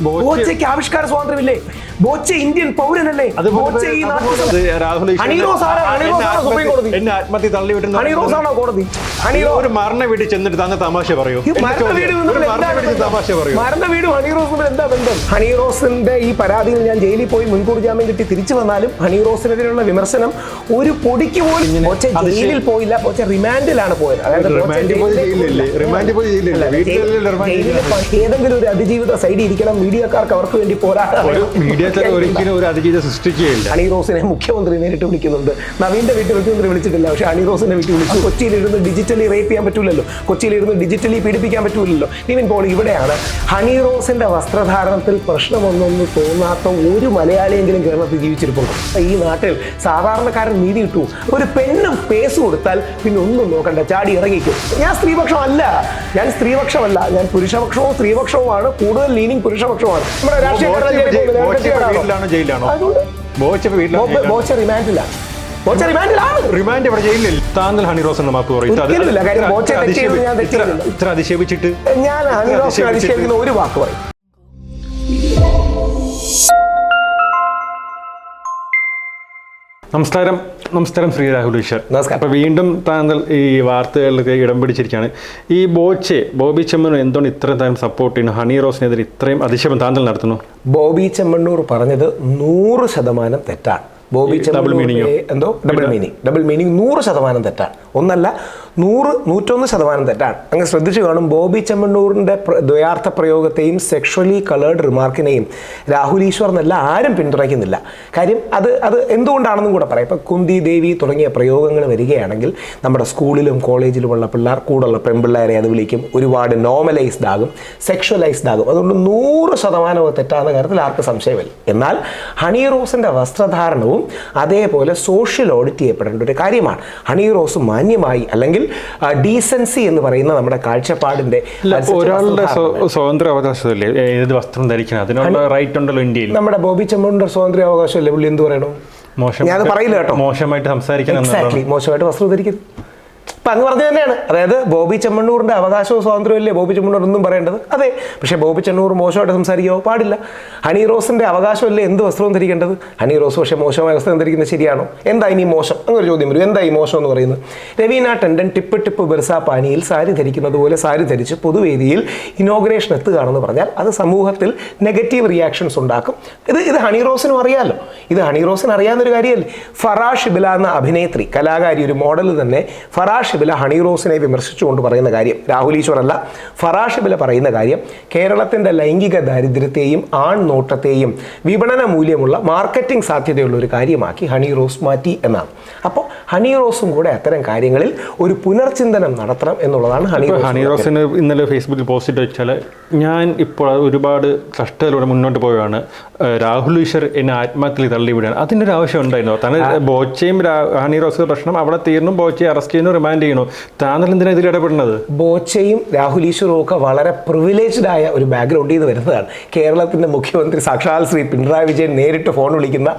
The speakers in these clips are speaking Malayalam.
ബോച്ചെ- ബോച്ചയ്ക്ക് ആവിഷ്കാര സ്വാതന്ത്ര്യമില്ലേ? ബോച്ച ഇന്ത്യൻ പൗരനല്ലേ? എന്നെ ആത്മഹത്യ തള്ളി വിട്ടുന്ന കോടതി? ഒരു മരണ വീട്ടിൽ ചെന്നിട്ട് തന്നെ തമാശ പറയൂ. വീട് തമാശ പറയൂ. മരണ വീടും ഹണി എന്താ ബന്ധം? ഹണിറോസിന്റെ ഈ പരാതിയിൽ ഞാൻ ജയിലിൽ പോയി മുൻകൂർ ജാമ്യം കിട്ടി തിരിച്ചു വന്നാലും ഹണിറോസിനെതിരെയുള്ള വിമർശനം ഒരു പൊടിക്ക് പോലും ബോച്ച ജയിലിൽ പോയില്ല. ബോച്ച റിമാൻഡിലാണ് പോയത്. അതായത് ഏതെങ്കിലും ഒരു അതിജീവിത സൈഡിൽ ഇരിക്കണം മീഡിയക്കാർക്ക് അവർക്ക് വേണ്ടി പോരാടാൻ മീഡിയക്കാർ ഒരിക്കലും ഒരു അതിജീവിത സൃഷ്ടിക്കുകയില്ല. ഹണി റോസിനെ മുഖ്യമന്ത്രി നേരിട്ട് വിളിക്കുന്നുണ്ട്. നവീന്റെ വീട്ടിൽ മുഖ്യമന്ത്രി വിളിച്ചിട്ടില്ല. പക്ഷേ അണി റോസിനെ വീട്ടിൽ വിളിച്ചു. കൊച്ചിയിൽ ഇരുന്ന് ഡിജിറ്റലി റേപ്പ് ചെയ്യാൻ പറ്റൂലല്ലോ. കൊച്ചിയിൽ ഇരുന്ന് ഡിജിറ്റലി പീഡിപ്പിക്കാൻ പറ്റൂലല്ലോ. നിവിൻ പോൾ ഇവിടെയാണ്. ഹണി റോസിന്റെ വസ്ത്രധാരണത്തിൽ പ്രശ്നമൊന്നൊന്നും തോന്നാത്ത ഒരു മലയാളിയെങ്കിലും കേരളത്തിൽ ജീവിച്ചിരിപ്പുണ്ട്. ഈ നാട്ടിൽ സാധാരണക്കാരൻ നീതി കിട്ടൂ. ഒരു പെണ്ണ് പേസ് കൊടുത്താൽ പിന്നെ ഒന്നും നോക്കണ്ട. ചാടി ഇറങ്ങിക്കും. ഞാൻ സ്ത്രീപക്ഷമല്ല. ഞാൻ സ്ത്രീപക്ഷമല്ല. ഞാൻ പുരുഷപക്ഷവും സ്ത്രീപക്ഷവുമാണ്. കൂടുതൽ ലീനിങ് പുരുഷപക്ഷവുമാണ് നമ്മുടെ രാഷ്ട്രീയ ജയിലാണോ ബോച്ച റിമാൻഡിലാണ് റിമാൻഡ് ഇവിടെ ജയിലില്ല താങ്കൾ ഹണി റോസ് എന്ന മാപ്പ് പറയും. ഇത് അത് ഒരിക്കലുമില്ല. കാര്യം ഇത്ര- ഞാൻ അധിക്ഷേപിക്കുന്ന ഒരു വാക്ക് പറയും. നമസ്കാരം. നമസ്കാരം ശ്രീ രാഹുൽ ഈശ്വർ. നമസ്കാരം. അപ്പോൾ വീണ്ടും താങ്കൾ ഈ വാർത്തകളിലൊക്കെ ഇടം പിടിച്ചിരിക്കുകയാണ്. ഈ ബോച്ചെ ബോബി ചെമ്മണ്ണൂർ എന്തുകൊണ്ട് ഇത്രയും താരം സപ്പോർട്ട് ചെയ്യുന്നു? ഹണി റോസിനെതിരെ ഇത്രയും അതിശയം താങ്കൾ നടത്തുന്നു? ബോബി ചെമ്മണ്ണൂർ പറഞ്ഞത് നൂറ് ശതമാനം തെറ്റാണ് ബോബി? ചെമ്മണ്ണൂർ എന്തോ? ഡബിൾ മീനിങ് ഡബിൾ മീനിങ് നൂറ് ശതമാനം തെറ്റാണ് ഒന്നല്ല നൂറ് നൂറ്റൊന്ന് ശതമാനം തെറ്റാണ്. അങ്ങ് ശ്രദ്ധിച്ചു കാണും. ബോബി ചെമ്മണ്ണൂറിന്റെ ദ്വയാർത്ഥ പ്രയോഗത്തെയും സെക്ഷലി കളേർഡ് റിമാർക്കിനെയും രാഹുൽ ഈശ്വർ എന്നല്ല ആരും പിന്തുണയ്ക്കുന്നില്ല. കാര്യം അത് അത് എന്തുകൊണ്ടാണെന്നും കൂടെ പറയാം. ഇപ്പം കുന്തി ദേവി തുടങ്ങിയ പ്രയോഗങ്ങൾ വരികയാണെങ്കിൽ നമ്മുടെ സ്കൂളിലും കോളേജിലുമുള്ള പിള്ളേർ കൂടുള്ള പെൺപിള്ളേരെ അത് വിളിക്കും. ഒരുപാട് നോർമലൈസ്ഡ് ആകും സെക്ഷലൈസ്ഡ് ആകും. അതുകൊണ്ട് നൂറ് ശതമാനം അത് തെറ്റാകുന്ന കാര്യത്തിൽ ആർക്ക് സംശയമില്ല. എന്നാൽ ഹണി റോസിന്റെ വസ്ത്രധാരണവും അതേപോലെ സോഷ്യൽ ഓഡിറ്റ് ചെയ്യപ്പെടേണ്ട ഒരു കാര്യമാണ്. ഹണി റോസ് മാന്യമായി അല്ലെങ്കിൽ ഡീസൻസി എന്ന് പറയുന്ന നമ്മുടെ കാഴ്ചപ്പാടിന്റെ ഒരാളുടെ സ്വതന്ത്ര അവകാശമല്ലേ? ഏത് വസ്ത്രം ധരിക്കണം? അതിനുള്ള റൈറ്റ് ഉണ്ടല്ലോ ഇന്ത്യയിൽ. നമ്മുടെ ബോബി ചെമ്മണ്ണൂർ സ്വാതന്ത്ര്യ അവകാശമല്ലേ പുള്ളി എന്ത് പറയണു? മോശം ഞാൻ പറയില്ല കേട്ടോ. മോശമായിട്ട് സംസാരിക്കണം മോശമായിട്ട് വസ്ത്രം ധരിക്കരുത്. അപ്പൊ അങ്ങ് പറഞ്ഞു തന്നെയാണ്. അതായത് ബോബി ചെമ്മണ്ണൂറിന്റെ അവകാശവും സ്വാതന്ത്ര്യവും അല്ലേ ബോബി ചെമ്മണ്ണൂർ ഒന്നും പറയേണ്ടത്? അതെ. പക്ഷേ ബോബി ചെണ്ണൂർ മോശമായിട്ട് സംസാരിക്കാവോ? പാടില്ല. ഹണി റോസിന്റെ അവകാശമല്ലേ എന്ത് വസ്ത്രവും ധരിക്കേണ്ടത്? ഹണി റോസ് പക്ഷേ മോശമായ വസ്ത്രം ധരിക്കുന്നത് ശരിയാണോ? എന്താ ഇനി മോശം? അങ്ങൊരു ചോദ്യം വരും. എന്താ ഈ മോശം എന്ന് പറയുന്നത്? രവീന ടണ്ടൻ ടിപ്പ് ടിപ്പ് ബിർസ പാനിയിൽ സാരി ധരിക്കുന്നത് പോലെ സാരി ധരിച്ച് പൊതുവേദിയിൽ ഇനോഗ്രേഷൻ എത്തുകയാണെന്ന് പറഞ്ഞാൽ അത് സമൂഹത്തിൽ നെഗറ്റീവ് റിയാക്ഷൻസ് ഉണ്ടാക്കും. ഇത് ഇത് ഹണി റോസിനും അറിയാമല്ലോ ഇത് ഹണി റോസിന് അറിയാവുന്നൊരു കാര്യമല്ലേ? ഫറാ ഷിബില എന്ന അഭിനേത്രി കലാകാരി ഒരു മോഡൽ തന്നെ ഫറാ ഷിബില ഹണി റോസിനെ വിമർശിച്ചുകൊണ്ട് പറയുന്ന കാര്യം രാഹുൽ ഈശ്വർ അല്ല ഫറാഷിബില പറയുന്ന കാര്യം കേരളത്തിന്റെ ലൈംഗിക ദാരിദ്ര്യത്തെയും ആൺ നോട്ടത്തെയും വിപണന മൂല്യമുള്ള മാർക്കറ്റിംഗ് സാധ്യതയുള്ള ഒരു കാര്യമാക്കി ഹണി റോസ് മാറ്റി എന്നാണ്. അപ്പോൾ ഹണി റോസും കൂടെ അത്തരം കാര്യങ്ങളിൽ ഒരു പുനർചിന്തനം നടത്തണം എന്നുള്ളതാണ് ഹണി റോസ് ഹണി റോസിന് ഇന്നലെ ഫേസ്ബുക്കിൽ പോസ്റ്റ് ഇട്ട് വെച്ചാൽ ഞാൻ ഇപ്പോൾ ഒരുപാട് കഷ്ടത്തിലൂടെ മുന്നോട്ട് പോവുകയാണ്. രാഹുൽ ഈശ്വർ എന്നെ ആത്മഹത്യയിൽ തള്ളിവിടുകയാണ്. അതിന്റെ ഒരു ആവശ്യം ഉണ്ടായിരുന്നു. താൻ ബോച്ചയും ഹണി റോസ് പ്രശ്നം അവിടെ തീർന്നു ബോച്ചയെ അറസ്റ്റ് ചെയ്യുന്നു റിമാൻഡ് ചെയ്യുന്നു. താങ്കൾ എന്തിനാണ് ഇതിൽ ഇടപെടുന്നത്? ബോച്ചയും രാഹുൽ ഈശ്വറും ഒക്കെ വളരെ പ്രിവിലേജ്ഡ് ആയ ഒരു ബാക്ക്ഗ്രൗണ്ടിൽ നിന്ന് വരുന്നതാണ്. കേരളത്തിന്റെ മുഖ്യമന്ത്രി സാക്ഷാൽ ശ്രീ പിണറായി വിജയൻ നേരിട്ട് ഫോൺ വിളിക്കുന്ന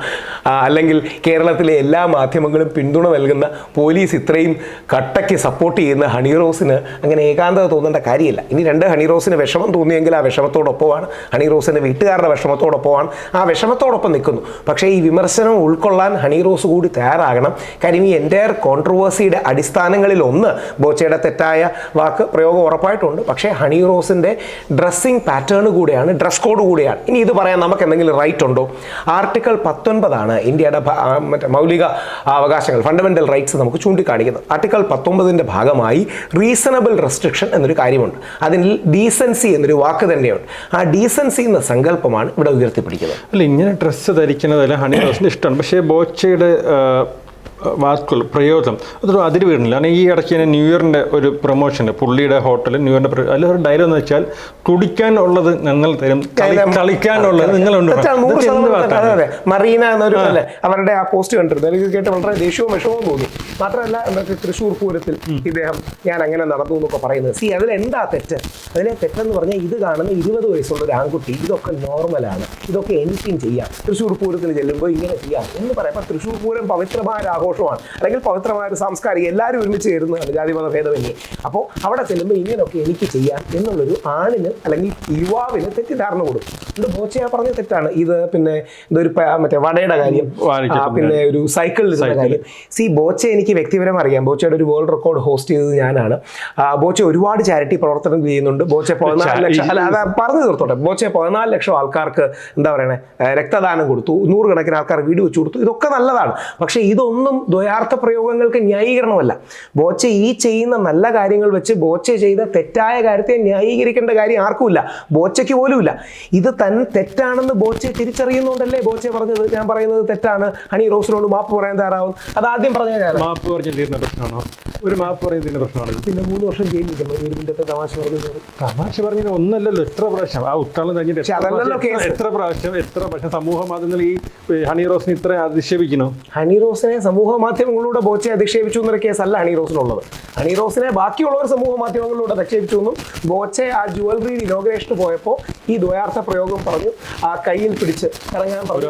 അല്ലെങ്കിൽ കേരളത്തിലെ എല്ലാ മാധ്യമങ്ങളും പിന്തുണ നൽകുന്ന പോലീസ് ഇത്രയും കട്ടയ്ക്ക് സപ്പോർട്ട് ചെയ്യുന്ന ഹണി റോസിന് അങ്ങനെ ഏകാന്തത തോന്നേണ്ട കാര്യമില്ല. ഇനി രണ്ട് ഹണി റോസിന് വിഷമം തോന്നിയെങ്കിൽ ആ വിഷമത്തോടൊപ്പമാണ്. ഹണി റോസിന്റെ വീട്ടുകാരുടെ വിഷമത്തോടൊപ്പമാണ്. ആ വിഷമത്തോടൊപ്പം നിൽക്കുന്നു. പക്ഷേ ഈ വിമർശനം ഉൾക്കൊള്ളാൻ ഹണി റോസ് കൂടി തയ്യാറാകണം. കാര്യം ഈ എന്റയർ കോൺട്രവേഴ്സിയുടെ അടിസ്ഥാനങ്ങളിൽ ഒന്ന് ബോച്ചയുടെ തെറ്റായ വാക്ക് പ്രയോഗം ഉറപ്പായിട്ടുണ്ട്. പക്ഷേ ഹണി റോസിന്റെ ഡ്രസ്സിങ് പാറ്റേൺ കൂടെയാണ് ഡ്രസ് കോഡ് കൂടെയാണ്. ഇനി ഇത് പറയാൻ നമുക്ക് എന്തെങ്കിലും റൈറ്റ് ഉണ്ടോ? ആർട്ടിക്കിൾ പത്തൊൻപതാണ് ഇന്ത്യയുടെ മറ്റേ മൗലിക അവകാശങ്ങൾ ഫണ്ടമെന്റൽ റൈറ്റ്സ് നമുക്ക് ചൂണ്ടിക്കാണിക്കുന്നത്. ആർട്ടിക്കിൾ പത്തൊമ്പതിന്റെ ഭാഗമായി റീസണബിൾ റെസ്ട്രിക്ഷൻ എന്നൊരു കാര്യമുണ്ട്. അതിൽ ഡീസൻസി എന്നൊരു വാക്ക് തന്നെയുണ്ട്. ആ ഡീസൻസി എന്ന സങ്കല്പമാണ് ഇവിടെ ഉയർത്തിപ്പിടിക്കുന്നത്. അല്ല ഇങ്ങനെ ഡ്രസ്സ് ധരിക്കുന്നതെല്ലാം ഹണി റോസിന് ഇഷ്ടമാണ്. പക്ഷേ ബോച്ചയുടെ വാക്കുകൾ പ്രയോജനം അതൊരു അതിര് വീടില്ല. കാരണം ഈ ഇടയ്ക്ക് തന്നെ ന്യൂ ഇയറിന്റെ ഒരു പ്രൊമോഷൻ പുള്ളിയുടെ ഹോട്ടൽ ന്യൂ ഇയറിന്റെ അതിൽ ഒരു ഡയലോഗ് എന്ന് വെച്ചാൽ കുടിക്കാനുള്ളത് ഞങ്ങൾ തരും കളി- കളിക്കാനുള്ളത് നിങ്ങളുണ്ട്. മറീന എന്നൊരു അല്ലേ അവരുടെ ആ പോസ്റ്റ് കണ്ടിരുന്നു. എനിക്ക് കേട്ട് വളരെ ദേഷ്യവും വിഷമവും തോന്നി. മാത്രമല്ല നമുക്ക് തൃശ്ശൂർ പൂരത്തിൽ ഇദ്ദേഹം ഞാൻ അങ്ങനെ നടന്നു എന്നൊക്കെ പറയുന്നത്. സി അതിൽ എന്താ തെറ്റ്? അതിലെ തെറ്റെന്ന് പറഞ്ഞാൽ ഇത് കാണുന്ന ഇരുപത് വയസ്സുള്ള ഒരു ആൺകുട്ടി ഇതൊക്കെ നോർമലാണ് ഇതൊക്കെ എനിക്കും ചെയ്യാം. തൃശ്ശൂർ പൂരത്തിൽ ചെല്ലുമ്പോൾ ഇങ്ങനെ ചെയ്യാം എന്ന് പറയുമ്പോൾ തൃശ്ശൂർ പൂരം പവിത്രമായ ഒരു ആഘോഷമാണ് അല്ലെങ്കിൽ പവിത്രമായ ഒരു സാംസ്കാരിക. എല്ലാവരും ഒരുമിച്ച് ചേരുന്നതാണ് ജാതിമത ഭേദമന്യേ. അപ്പോൾ അവിടെ ചെല്ലുമ്പോൾ ഇങ്ങനെയൊക്കെ എനിക്ക് ചെയ്യാം എന്നുള്ളൊരു ആണിന് അല്ലെങ്കിൽ യുവാവിന് തെറ്റിദ്ധാരണ കൊടുക്കും. ഇത് ബോച്ചയ പറഞ്ഞ തെറ്റാണ്. ഇത് പിന്നെ ഇതൊരു മറ്റേ വടയുടെ കാര്യം. പിന്നെ ഒരു സൈക്കിളിൽ കാര്യം. സി ബോച്ച എനിക്ക് വ്യക്തിപരം അറിയാം. ബോച്ചയുടെ ഒരു വേൾഡ് റെക്കോർഡ് ഹോസ്റ്റ് ചെയ്തത് ഞാനാണ്. ബോച്ച ഒരുപാട് ചാരിറ്റി പ്രവർത്തനം ചെയ്യുന്നുണ്ട്. ബോച്ച പതിനാല് ലക്ഷം അല്ല പറഞ്ഞു തീർത്തോട്ടെ. ബോച്ച പതിനാല് ലക്ഷം ആൾക്കാർക്ക് എന്താ പറയണേ? രക്തദാനം കൊടുത്തു. നൂറുകണക്കിന് ആൾക്കാർ വീട് വെച്ച് കൊടുത്തു. ഇതൊക്കെ നല്ലതാണ്. പക്ഷേ ഇതൊന്നും ദ്വയാർത്ഥ പ്രയോഗങ്ങൾക്ക് ന്യായീകരണമല്ല. ബോച്ച ഈ ചെയ്യുന്ന നല്ല കാര്യങ്ങൾ വെച്ച് ബോച്ച ചെയ്ത തെറ്റായ കാര്യത്തെ ന്യായീകരിക്കേണ്ട കാര്യം ആർക്കുമില്ല. ബോച്ചയ്ക്ക് പോലുമില്ല. ഇത് തൻ തെറ്റാണെന്ന് ബോച്ചെ തിരിച്ചറിയുന്നുണ്ടല്ലേ ബോച്ചെ പറഞ്ഞത്? ഞാൻ പറയുന്നത് തെറ്റാണ്. ഹണി റോസിനോട് മാപ്പ് പറയാൻ തയ്യാറാവും. അത് ആദ്യം പറഞ്ഞ ഞാൻ മാപ്പ് പറഞ്ഞ് തീരുന്ന പ്രശ്നമാണോ? ഒരു മാപ്പ് പറഞ്ഞ് തീരുന്ന പ്രശ്നമാണോ? പിന്നെ മൂന്ന് വർഷം ജയിലിരിക്കും ഒരു മിനിറ്റത്തെ തമാശ പറഞ്ഞത് തമാശ പറഞ്ഞത് ഒന്നല്ലല്ലോ എത്ര പ്രാവശ്യം? ആ ഉത്താളം കഴിഞ്ഞിട്ട് എത്ര പ്രാവശ്യം- എത്ര പ്രാവശ്യം? സമൂഹ മാധ്യമങ്ങളിൽ ഈ ഹണി റോസിനെ ഇത്ര അധിക്ഷേപിക്കണോ ഹണി റോസിനെ സമൂഹ മാധ്യമങ്ങളിലൂടെ ബോച്ചെ അധിക്ഷേപിച്ചു എന്നൊരു കേസല്ല ഹണി റോസിനുള്ളത്. ഹണി റോസിനെ ബാക്കിയുള്ളവർ സമൂഹ മാധ്യമങ്ങളിലൂടെ അധിക്ഷേപിച്ചു എന്നും ബോച്ചെ ആ ജുവലറി ഇനോഗ്രേഷന് പോയപ്പോൾ ഈ ദ്വയാർത്ഥ പ്രയോഗം പറഞ്ഞു ആ കയ്യിൽ പിടിച്ച് ഇറങ്ങാൻ പറഞ്ഞു.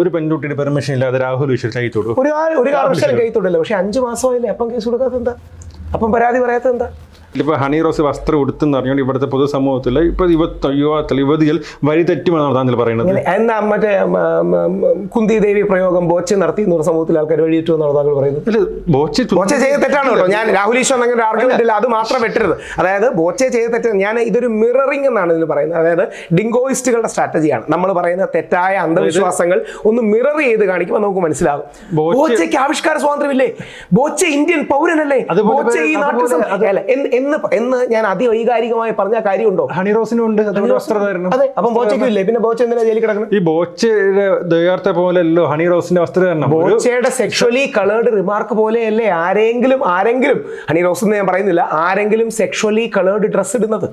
ഒരു പെൺകുട്ടിയുടെ പെർമിഷൻ ഇല്ലാതെ രാഹുൽ ഒരു ഒരു കാരണവശാലും കൈ തൊടില്ല പക്ഷെ അഞ്ചു മാസമായില്ലേ? അപ്പം കേസ് കൊടുക്കാത്ത എന്താ? അപ്പം പരാതി പറയാത്ത എന്താ? ഇപ്പൊ ഹണി റോസ് വസ്ത്രം ഉടുത്തെന്ന് പറഞ്ഞുകൊണ്ട് ഇവിടുത്തെ പൊതുസമൂഹത്തിൽ ഇപ്പൊ യുവത്വ യുവാക്കൾ യുവതികൾ വഴി തെറ്റുമെന്നാണ് താങ്കൾ പറയുന്നത്. എന്നാ മറ്റേ കുന്തി ദേവി പ്രയോഗം ബോച്ചെ നടത്തി എന്ന് സമൂഹത്തിൽ ആൾക്കാർ വഴിയിട്ടു എന്നാണ് താങ്കൾ പറയുന്നത്? അല്ല ബോച്ചെ ചെയ്ത് തെറ്റാണ് കേട്ടോ ഞാൻ രാഹുൽ ഈശ്വർ അങ്ങനെ ഒരു ആർഗ്യുമെന്റ് ഇല്ല അത് മാത്രം വെട്ടരുത്. അതായത് ബോച്ചെ ചെയ്ത് തെറ്റ് ഞാൻ ഇതൊരു മിററിംഗ് എന്നാണ് ഇതിന് പറയുന്നത്. അതായത് ഡിങ്കോയിസ്റ്റുകളുടെ സ്ട്രാറ്റജിയാണ്. നമ്മൾ പറയുന്ന തെറ്റായ അന്ധവിശ്വാസങ്ങൾ ഒന്ന് മിറർ ചെയ്ത് കാണിക്കുമ്പോൾ നമുക്ക് മനസ്സിലാകും. ബോച്ചെ- ബോച്ചയ്ക്ക് ആവിഷ്കാര സ്വാതന്ത്ര്യമില്ലേ? ബോച്ചെ ഇന്ത്യൻ പൗരനല്ലേ? ബോച്ചെ ഈ നാട്ടിൽ എന്ന് എന്ന് ഞാൻ അതിവൈകാരികമായി പറഞ്ഞ കാര്യമുണ്ടോ? ഹണി റോസിനും ഉണ്ട്. അതെ അപ്പം ബോച്ചയ്ക്കും ഇല്ലേ പിന്നെ ബോച്ച എന്തിനാ ജയിലിൽ കിടക്കുന്നത് ഈ ബോച്ചയുടെ ദ്വയാർത്ഥ പോലെയല്ലോ ഹണി റോസിന്റെ വസ്ത്രധാരണം. ബോച്ചയുടെ സെക്ഷലി കളേർഡ് റിമാർക്ക് പോലെയല്ലേ ആരെങ്കിലും ആരെങ്കിലും ഹണി റോസ് എന്ന് ഞാൻ പറയുന്നില്ല. ആരെങ്കിലും സെക്ഷലി കളേർഡ് ഡ്രസ് ഇടുന്നത്.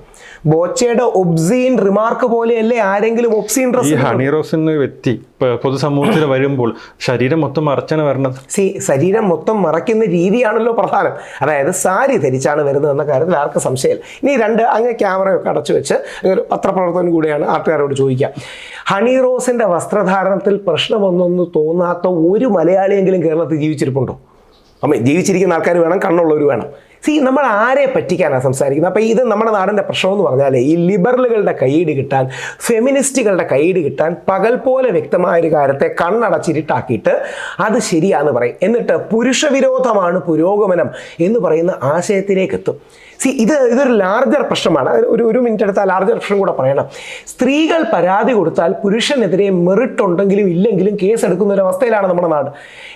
ബോച്ചയുടെ ഒബ്സീൻ റിമാർക്ക് പോലെയല്ലേ ആരെങ്കിലും ഒബ്സീൻ ഈ ഡ്രസ് ഹണി റോസ് എന്ന വ്യക്തി പൊതുസമൂഹത്തിൽ വരുമ്പോൾ ശരീരം മൊത്തം മറച്ചാണ് വരണത്. സി ശരീരം മൊത്തം മറയ്ക്കുന്ന രീതിയാണല്ലോ പ്രധാനം. അതായത് സാരി ധരിച്ചാണ് വരുന്നത് എന്ന കാര്യത്തിൽ ആർക്കും സംശയമില്ല. ഇനി രണ്ട് അങ്ങനെ ക്യാമറയൊക്കെ അടച്ചു വെച്ച് ഒരു പത്രപ്രവർത്തനം കൂടിയാണ് ആർട്ടുകാരോട് ചോദിക്കുക. ഹണി റോസിന്റെ വസ്ത്രധാരണത്തിൽ പ്രശ്നമൊന്നൊന്ന് തോന്നാത്ത ഒരു മലയാളിയെങ്കിലും കേരളത്തിൽ ജീവിച്ചിരിപ്പുണ്ടോ? അമ്മ ജീവിച്ചിരിക്കുന്ന ആൾക്കാർ വേണം കണ്ണുള്ളവർ വേണം. സി നമ്മൾ ആരെ പറ്റിക്കാനാണ് സംസാരിക്കുന്നത്? അപ്പോൾ ഇത് നമ്മുടെ നാടിന്റെ പ്രശ്നം എന്ന് പറഞ്ഞാൽ ഈ ലിബറലുകളുടെ കൈയിട് കിട്ടാൻ ഫെമിനിസ്റ്റുകളുടെ കൈയിട് കിട്ടാൻ പകൽ പോലെ വ്യക്തമായ ഒരു കാര്യത്തെ കണ്ണടച്ചിരിട്ടാക്കിയിട്ട് അത് ശരിയാന്ന് പറയും. എന്നിട്ട് പുരുഷവിരോധമാണ് പുരോഗമനം എന്ന് പറയുന്ന ആശയത്തിലേക്ക് എത്തും. സി ഇത് ഇതൊരു ലാർജർ പ്രശ്നമാണ്. ഒരു ഒരു മിനിറ്റ് എടുത്താൽ ലാർജർ പ്രശ്നം കൂടെ പറയണം. സ്ത്രീകൾ പരാതി കൊടുത്താൽ പുരുഷനെതിരെ മെറിറ്റ് ഉണ്ടെങ്കിലും ഇല്ലെങ്കിലും കേസ് എടുക്കുന്ന ഒരു അവസ്ഥയിലാണ് നമ്മുടെ നാട്.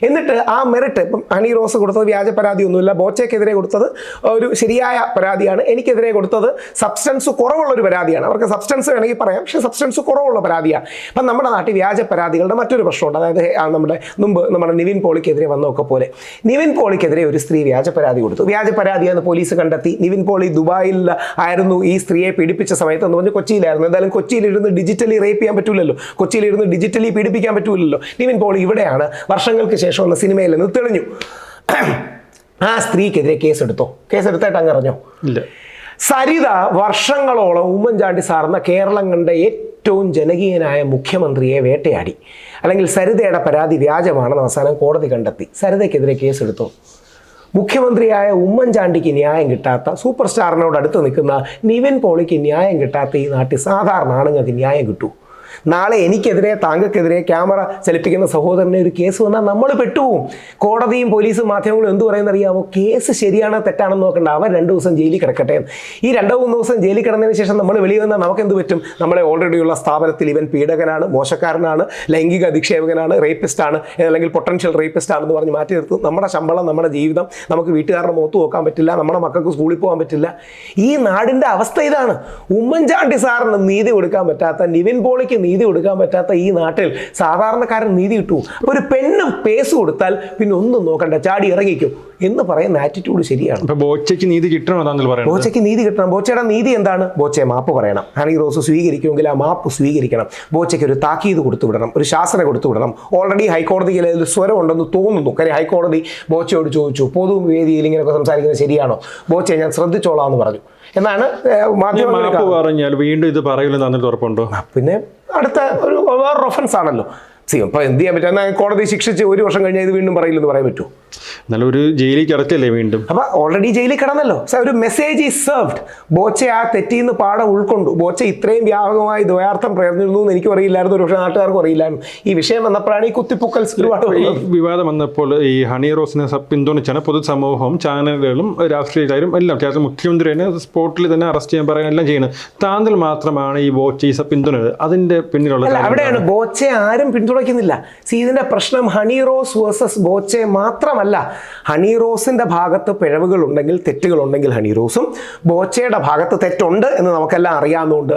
എന്നിട്ട് ആ മെറിറ്റ് ഇപ്പം ഹണി റോസ് കൊടുത്തത് വ്യാജ പരാതി ഒന്നുമില്ല ബോച്ചയ്ക്കെതിരെ കൊടുത്തത് ഒരു ശരിയായ പരാതിയാണ്. എനിക്കെതിരെ കൊടുത്തത് സബ്സ്റ്റൻസ് കുറവുള്ള ഒരു പരാതിയാണ്. അവർക്ക് സബ്സ്റ്റൻസ് വേണമെങ്കിൽ പറയാം. പക്ഷേ സബ്സ്റ്റൻസ് കുറവുള്ള പരാതിയാണ്. അപ്പം നമ്മുടെ നാട്ടിൽ വ്യാജ പരാതികളുടെ മറ്റൊരു പ്രശ്നമുണ്ട്. അതായത് നമ്മുടെ മുമ്പ് നമ്മുടെ നിവിൻ പോളിക്കെതിരെ വന്നൊക്കെ പോലെ. നിവിൻ പോളിക്കെതിരെ ഒരു സ്ത്രീ വ്യാജ പരാതി കൊടുത്തു. വ്യാജ പരാതിയാന്ന് പോലീസ് കണ്ടെത്തി. നിവിൻ പോളി ദുബായിൽ ആയിരുന്നു ഈ സ്ത്രീയെ പീഡിപ്പിച്ച സമയത്ത് എന്ന് പറഞ്ഞ് കൊച്ചിയിലായിരുന്നു. എന്തായാലും കൊച്ചിയിലിരുന്ന് ഡിജിറ്റലി റേപ്പ് ചെയ്യാൻ പറ്റൂലല്ലോ. കൊച്ചിയിലിരുന്ന് ഡിജിറ്റലി പീഡിപ്പിക്കാൻ പറ്റൂലല്ലോ. നിവിൻ പോളി ഇവിടെയാണ് വർഷങ്ങൾക്ക് ശേഷം വന്ന സിനിമയിൽ നിന്ന് തെളിഞ്ഞു. ആ സ്ത്രീക്കെതിരെ കേസെടുത്തോ. കേസെടുത്തായിട്ട് അങ്ങ് അറിഞ്ഞോ ഇല്ല. സരിത വർഷങ്ങളോളം ഉമ്മൻചാണ്ടി സാർന്ന കേരളം കണ്ട ഏറ്റവും ജനകീയനായ മുഖ്യമന്ത്രിയെ വേട്ടയാടി. അല്ലെങ്കിൽ സരിതയുടെ പരാതി വ്യാജമാണെന്ന് അവസാനം കോടതി കണ്ടെത്തി. സരിതയ്ക്കെതിരെ കേസെടുത്തു. മുഖ്യമന്ത്രിയായ ഉമ്മൻചാണ്ടിക്ക് ന്യായം കിട്ടാത്ത സൂപ്പർ സ്റ്റാറിനോട് അടുത്ത് നിൽക്കുന്ന നിവിൻ പോളിക്ക് ന്യായം കിട്ടാത്ത ഈ നാട്ടിൽ സാധാരണ ആണുങ്ങൾക്ക് ന്യായം കിട്ടൂ. നാളെ എനിക്കെതിരെ താങ്കൾക്കെതിരെ ക്യാമറ ചലിപ്പിക്കുന്ന സഹോദരനെ ഒരു കേസ് വന്നാൽ നമ്മൾ പെട്ടുപോകും കോടതിയും പോലീസും മാധ്യമങ്ങളും എന്ത് പറയുന്ന അറിയാമോ കേസ് ശരിയാണോ തെറ്റാണെന്ന് നോക്കണ്ട. അവൻ രണ്ട് ദിവസം ജയിലിൽ കിടക്കട്ടെ ഈ രണ്ടോ മൂന്ന് ദിവസം ജയിലിൽ കിടന്നതിന് ശേഷം നമ്മൾ വെളിയിൽ വന്നാൽ നമുക്ക് എന്ത് പറ്റും? നമ്മളെ ഓൾറെഡിയുള്ള സ്ഥാപനത്തിൽ ഇവൻ പീഡകനാണ് മോശക്കാരനാണ് ലൈംഗിക അധിക്ഷേപകനാണ് റേപ്പിസ്റ്റ് ആണ് അല്ലെങ്കിൽ പൊട്ടൻഷ്യൽ റേപ്പിസ്റ്റ് ആണെന്ന് പറഞ്ഞ് മാറ്റി നിർത്തും. നമ്മുടെ ശമ്പളം നമ്മുടെ ജീവിതം നമുക്ക് വീട്ടുകാരുടെ മുഖത്ത് നോക്കാൻ പറ്റില്ല നമ്മുടെ മക്കൾക്ക് സ്കൂളിൽ പോകാൻ പറ്റില്ല. ഈ നാടിന്റെ അവസ്ഥ ഇതാണ്. ഉമ്മൻചാണ്ടി സാറിന് നീതി കൊടുക്കാൻ പറ്റാത്ത നിവിൻ പോളിക്ക് നീതി കൊടുക്കാൻ പറ്റാത്ത ഈ നാട്ടിൽ സാധാരണക്കാരൻ നീതി കിട്ടുമോ? അപ്പോൾ ഒരു പെണ്ണും പേസ് കൊടുത്താൽ പിന്നെ ഒന്നും നോക്കണ്ട ചാടി ഇറങ്ങിക്കും. എന്ന് പറയുന്ന ആറ്റിറ്റ്യൂഡ് ശരിയാണ്. ബോച്ചയ്ക്ക് നീതി കിട്ടണം ബോച്ചയ്ക്ക് നീതി കിട്ടണം. ബോച്ചയുടെ നീതി എന്താണ്? ബോച്ചയെ മാപ്പ് പറയണം. ഹണി റോസ് സ്വീകരിക്കുമെങ്കിൽ ആ മാപ്പ് സ്വീകരിക്കണം. ബോച്ചയ്ക്ക് ഒരു താക്കീത് കൊടുത്തു വിടണം ഒരു ശാസന കൊടുത്തു വിടണം. ഓൾറെഡി ഹൈക്കോടതിയിൽ അതിൽ സ്വരം ഉണ്ടെന്ന് തോന്നുന്നു. കാര്യം ഹൈക്കോടതി ബോച്ചയോട് ചോദിച്ചു പൊതുവേദിയിൽ ഇങ്ങനെയൊക്കെ സംസാരിക്കുന്നത് ശരിയാണോ? ബോച്ചയെ ഞാൻ ശ്രദ്ധിച്ചോളാം എന്ന് പറഞ്ഞു. എന്നാണ് മാധ്യമം പറഞ്ഞാൽ വീണ്ടും ഇത് പറയില്ലെന്ന് ഉറപ്പുണ്ടോ? പിന്നെ അടുത്ത ഒരു വേറൊരു ഒഫൻസ് ആണല്ലോ. സി അപ്പോൾ എന്ത് ചെയ്യാൻ പറ്റും? എന്നാൽ കോടതി ശിക്ഷിച്ച് ഒരു വർഷം കഴിഞ്ഞാൽ ഇത് വീണ്ടും പറയില്ലെന്ന് പറയാൻ പറ്റുമോ? എന്നാലും ഒരു ജയിലിൽ കിടക്കല്ലേ വീണ്ടും? അപ്പൊ ഓൾറെഡി ജയിലിൽ കിടന്നല്ലോ. സാർ ഒരു മെസ്സേജ് ഈസ് സെർവ്ഡ് ബോച്ച ആ തെറ്റിന്ന് പാഠം ഉൾക്കൊണ്ടു. ബോച്ച ഇത്രയും വ്യാപകമായി ദ്വയാർത്ഥം പ്രയർന്നിരുന്നു എന്ന് എനിക്കും അറിയില്ലായിരുന്നു. ഒരു പക്ഷേ നാട്ടുകാർക്കും അറിയില്ലായിരുന്നു. ഈ വിഷയം വന്നപ്പോഴാണ് ഈ കുത്തിപ്പുക്കൽ ഒരുപാട് ഈ വിവാദം വന്നപ്പോൾ ഈ ഹണി റോസിനെ പിന്തുണച്ചാണ് പൊതുസമൂഹവും ചാനലുകളും രാഷ്ട്രീയക്കാരും എല്ലാം കേരള മുഖ്യമന്ത്രിനെ സ്പോട്ടിൽ തന്നെ അറസ്റ്റ് ചെയ്യാൻ പറയാൻ എല്ലാം ചെയ്യുന്നത്. താങ്കൾ മാത്രമാണ് ഈ വോച്ച് ഈ സ- പിന്തുണ അതിന്റെ പിന്നിലുള്ള അവിടെയാണ് ബോച്ചെ ആരും പിന്തുണയ്ക്കുന്നില്ല. സി ഇതിന്റെ പ്രശ്നം ഹണി റോസ് വേഴ്സസ് ബോച്ചെ മാത്രമല്ല. ഹണി റോസിന്റെ ഭാഗത്ത് പിഴവുകളുണ്ടെങ്കിൽ തെറ്റുകളുണ്ടെങ്കിൽ ഹണി റോസും ബോച്ചയുടെ ഭാഗത്ത് തെറ്റുണ്ട് എന്ന് നമുക്കെല്ലാം അറിയാവുന്നതുകൊണ്ട്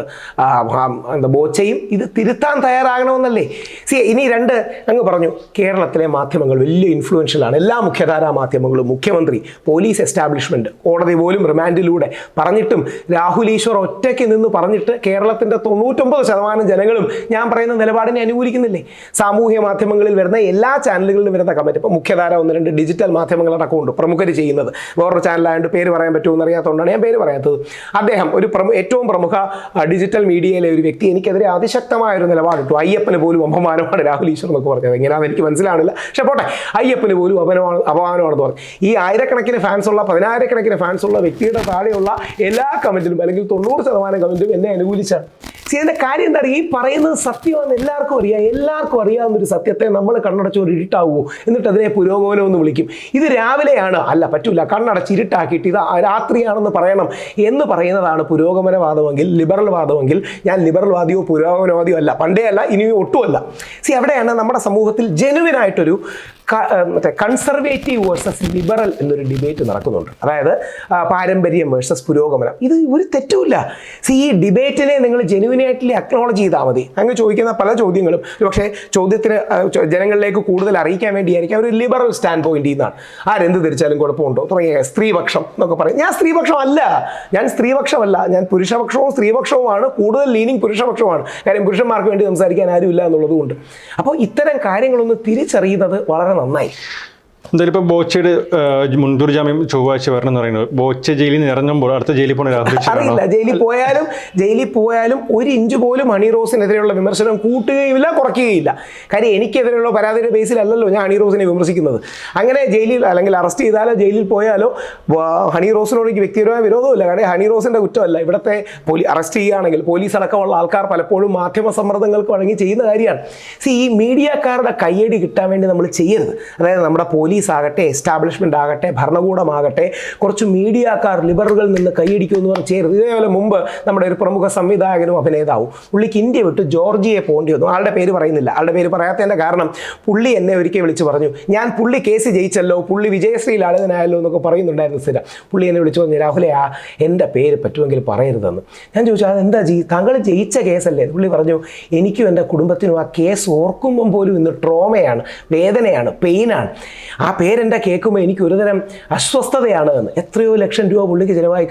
എന്താ ബോച്ചയും ഇത് തിരുത്താൻ തയ്യാറാകണമെന്നല്ലേ? സി ഇനി രണ്ട് അങ്ങ് പറഞ്ഞു. കേരളത്തിലെ മാധ്യമങ്ങൾ വലിയ ഇൻഫ്ലുവൻഷ്യൽ ആണ്. എല്ലാ മുഖ്യധാരാ മാധ്യമങ്ങളും മുഖ്യമന്ത്രി പോലീസ് എസ്റ്റാബ്ലിഷ്മെന്റ് കോടതി പോലും റിമാൻഡിലൂടെ പറഞ്ഞിട്ടും രാഹുൽ ഈശ്വർ ഒറ്റയ്ക്ക് നിന്ന് പറഞ്ഞിട്ട് കേരളത്തിന്റെ തൊണ്ണൂറ്റൊമ്പത് ശതമാനം ജനങ്ങളും ഞാൻ പറയുന്ന നിലപാടിനെ അനുകൂലിക്കുന്നില്ലേ? സാമൂഹ്യ മാധ്യമങ്ങളിൽ വരുന്ന എല്ലാ ചാനലുകളിലും വരുന്ന കമന്റ് ഇപ്പൊ മുഖ്യധാര ഒന്ന് രണ്ട് ഡിജിറ്റൽ മാധ്യമങ്ങളടക്കം ഉണ്ട് പ്രമുഖർ ചെയ്യുന്നത്. വേറൊരു ചാനലായതുകൊണ്ട് പേര് പറയാൻ പറ്റുമെന്ന് അറിയാത്തതുകൊണ്ടാണ് ഞാൻ പേര് പറയാത്തത്. അദ്ദേഹം ഒരു ഏറ്റവും പ്രമുഖ ഡിജിറ്റൽ മീഡിയയിലെ ഒരു വ്യക്തി. എനിക്കെതിരെ അതിശക്തമായ ഒരു നിലപാടിട്ടു അയ്യപ്പന് പോലും അപമാനമാണ് രാഹുൽ ഈശ്വർ എന്നൊക്കെ പറഞ്ഞത്. എങ്ങനെയാണെന്ന് എനിക്ക് മനസ്സിലാവണില്ല. പക്ഷെ പോട്ടെ അയ്യപ്പന് പോലും അപമാനമാണ് അപമാനമാണെന്ന് പറഞ്ഞു. ഈ ആയിരക്കണക്കിന് ഫാൻസ് ഉള്ള പതിനായിരക്കണക്കിന് ഫാൻസ് ഉള്ള വ്യക്തിയുടെ താഴെയുള്ള എല്ലാ കമന്റിലും അല്ലെങ്കിൽ തൊണ്ണൂറ് ശതമാനം കമന്റും എന്നെ അനുകൂലിച്ചാണ്. സി അതിന്റെ കാര്യം എന്താ പറയുക ഈ പറയുന്നത് സത്യമാണെന്ന് എല്ലാവർക്കും അറിയാം. എല്ലാവർക്കും അറിയാവുന്ന ഒരു സത്യത്തെ നമ്മൾ കണ്ണടച്ച് ഇരുട്ടാവുമോ എന്നിട്ട് അതിനെ പുരോഗമനം വിളിക്കും. ഇത് രാവിലെയാണ്. അല്ല പറ്റൂല. കണ്ണടച്ച് ഇരുട്ടാക്കിയിട്ട് ഇത് രാത്രിയാണെന്ന് പറയണം എന്ന് പറയുന്നതാണ് പുരോഗമനവാദമെങ്കിൽ ലിബറൽ വാദമെങ്കിൽ ഞാൻ ലിബറൽ വാദിയോ പുരോഗമനവാദിയോ അല്ല. പണ്ടേ അല്ല ഇനിയും ഒട്ടുമല്ല. സി അവിടെയാണ് നമ്മുടെ സമൂഹത്തിൽ ജെനുവിനായിട്ടൊരു മറ്റേ കൺസർവേറ്റീവ് വേഴ്സസ് ലിബറൽ എന്നൊരു ഡിബേറ്റ് നടക്കുന്നുണ്ട്. അതായത് പാരമ്പര്യം വേഴ്സസ് പുരോഗമനം. ഇത് ഒരു തെറ്റുമില്ല. സി ഈ ഡിബേറ്റിനെ നിങ്ങൾ ജെനുവിനായിട്ടില്ലേ അക്നോളജ് ചെയ്താൽ മതി. അങ്ങ് ചോദിക്കുന്ന പല ചോദ്യങ്ങളും പക്ഷേ ചോദ്യത്തിന് ജനങ്ങളിലേക്ക് കൂടുതൽ അറിയിക്കാൻ വേണ്ടിയായിരിക്കും ഒരു ലിബറൽ സ്റ്റാൻഡ് പോയിന്റ് നിന്നാണ്. ആരെന്ത് തിരിച്ചാലും കുഴപ്പമുണ്ടോ? തുടങ്ങിയ സ്ത്രീപക്ഷം എന്നൊക്കെ പറയും. ഞാൻ സ്ത്രീപക്ഷം അല്ല ഞാൻ സ്ത്രീപക്ഷമല്ല. ഞാൻ പുരുഷപക്ഷവും സ്ത്രീപക്ഷവുമാണ്. കൂടുതൽ ലീനിങ് പുരുഷപക്ഷമാണ് കാര്യം പുരുഷന്മാർക്ക് വേണ്ടി സംസാരിക്കാൻ ആരുമില്ല എന്നുള്ളതുകൊണ്ട്. അപ്പോൾ ഇത്തരം കാര്യങ്ങളൊന്ന് തിരിച്ചറിയുന്നത് വളരെ നന്നായി എന്തായാലും ഇപ്പൊ ബോച്ചയുടെ മുൻകൂർ ജാമ്യം ചൊവ്വാഴ്ച വരണം എന്ന് പറയുന്നത് ബോച്ച ജയിലിൽ ഇറങ്ങുമ്പോൾ അടുത്ത ജയിലിൽ പോണ അറിയില്ല. ജയിലിൽ പോയാലും ജയിലിൽ പോയാലും ഒരു ഇഞ്ച് പോലും മണി റോസിനെതിരെയുള്ള വിമർശനം കൂട്ടുകയുമില്ല കുറയ്ക്കുകയില്ല കാര്യം എനിക്കെതിരെയുള്ള പരാതിയുടെ ബേസിലല്ലല്ലോ ഞാൻ ഹണി റോസിനെ വിമർശിക്കുന്നത്. അങ്ങനെ ജയിലിൽ അല്ലെങ്കിൽ അറസ്റ്റ് ചെയ്താലോ ജയിലിൽ പോയാലോ ഹണി റോസിനോട് എനിക്ക് വ്യക്തിപരമായ വിരോധമില്ല കാരണം ഹണി റോസിന്റെ കുറ്റമല്ല. ഇവിടുത്തെ പോലീ അറസ്റ്റ് ചെയ്യുകയാണെങ്കിൽ പോലീസ് അടക്കമുള്ള ആൾക്കാർ പലപ്പോഴും മാധ്യമ സമ്മർദ്ദങ്ങൾക്ക് വഴങ്ങി ചെയ്യുന്ന കാര്യമാണ്. സി ഈ മീഡിയക്കാരുടെ കയ്യടി കിട്ടാൻ വേണ്ടി നമ്മൾ ചെയ്യരുത്. അതായത് നമ്മുടെ പോലീസ് ആകട്ടെ എസ്റ്റാബ്ലിഷ്മെന്റ് ആകട്ടെ ഭരണകൂടമാകട്ടെ കുറച്ച് മീഡിയക്കാർ ലിബറുകളിൽ നിന്ന് കൈയടിക്കും എന്ന് പറഞ്ഞ് ചേരുന്നത് ഇതേപോലെ മുമ്പ് നമ്മുടെ ഒരു പ്രമുഖ സംവിധായകനും അഭിനേതാവും പുള്ളിക്ക് ഇന്ത്യ വിട്ട് ജോർജിയെ പോകേണ്ടി വന്നു. ആളുടെ പേര് പറയുന്നില്ല. ആളുടെ പേര് പറയാത്തതിന്റെ കാരണം പുള്ളി എന്നെ ഒരിക്കൽ വിളിച്ച് പറഞ്ഞു. ഞാൻ പുള്ളി കേസ് ജയിച്ചല്ലോ പുള്ളി വിജയശ്രീ ലാളിതനായല്ലോ എന്നൊക്കെ പറയുന്നുണ്ടായിരുന്നു സ്ഥിരം. പുള്ളി എന്നെ വിളിച്ചു പറഞ്ഞു രാഹുലെ ആ എന്റെ പേര് പറ്റുമെങ്കിൽ പറയരുതെന്ന്. ഞാൻ ചോദിച്ചു അതെന്താ ജയി താങ്കൾ ജയിച്ച കേസല്ലേ? പുള്ളി പറഞ്ഞു എനിക്കും എന്റെ കുടുംബത്തിനും ആ കേസ് ഓർക്കുമ്പം പോലും ഇന്ന് ട്രോമയാണ് വേദനയാണ് പെയിനാണ് ആ പേരെന്റെ കേൾക്കുമ്പോൾ എനിക്ക് ഒരുതരം അസ്വസ്ഥതയാണ് എന്ന്. എത്രയോ ലക്ഷം രൂപ പുള്ളിക്ക് ചിലവായി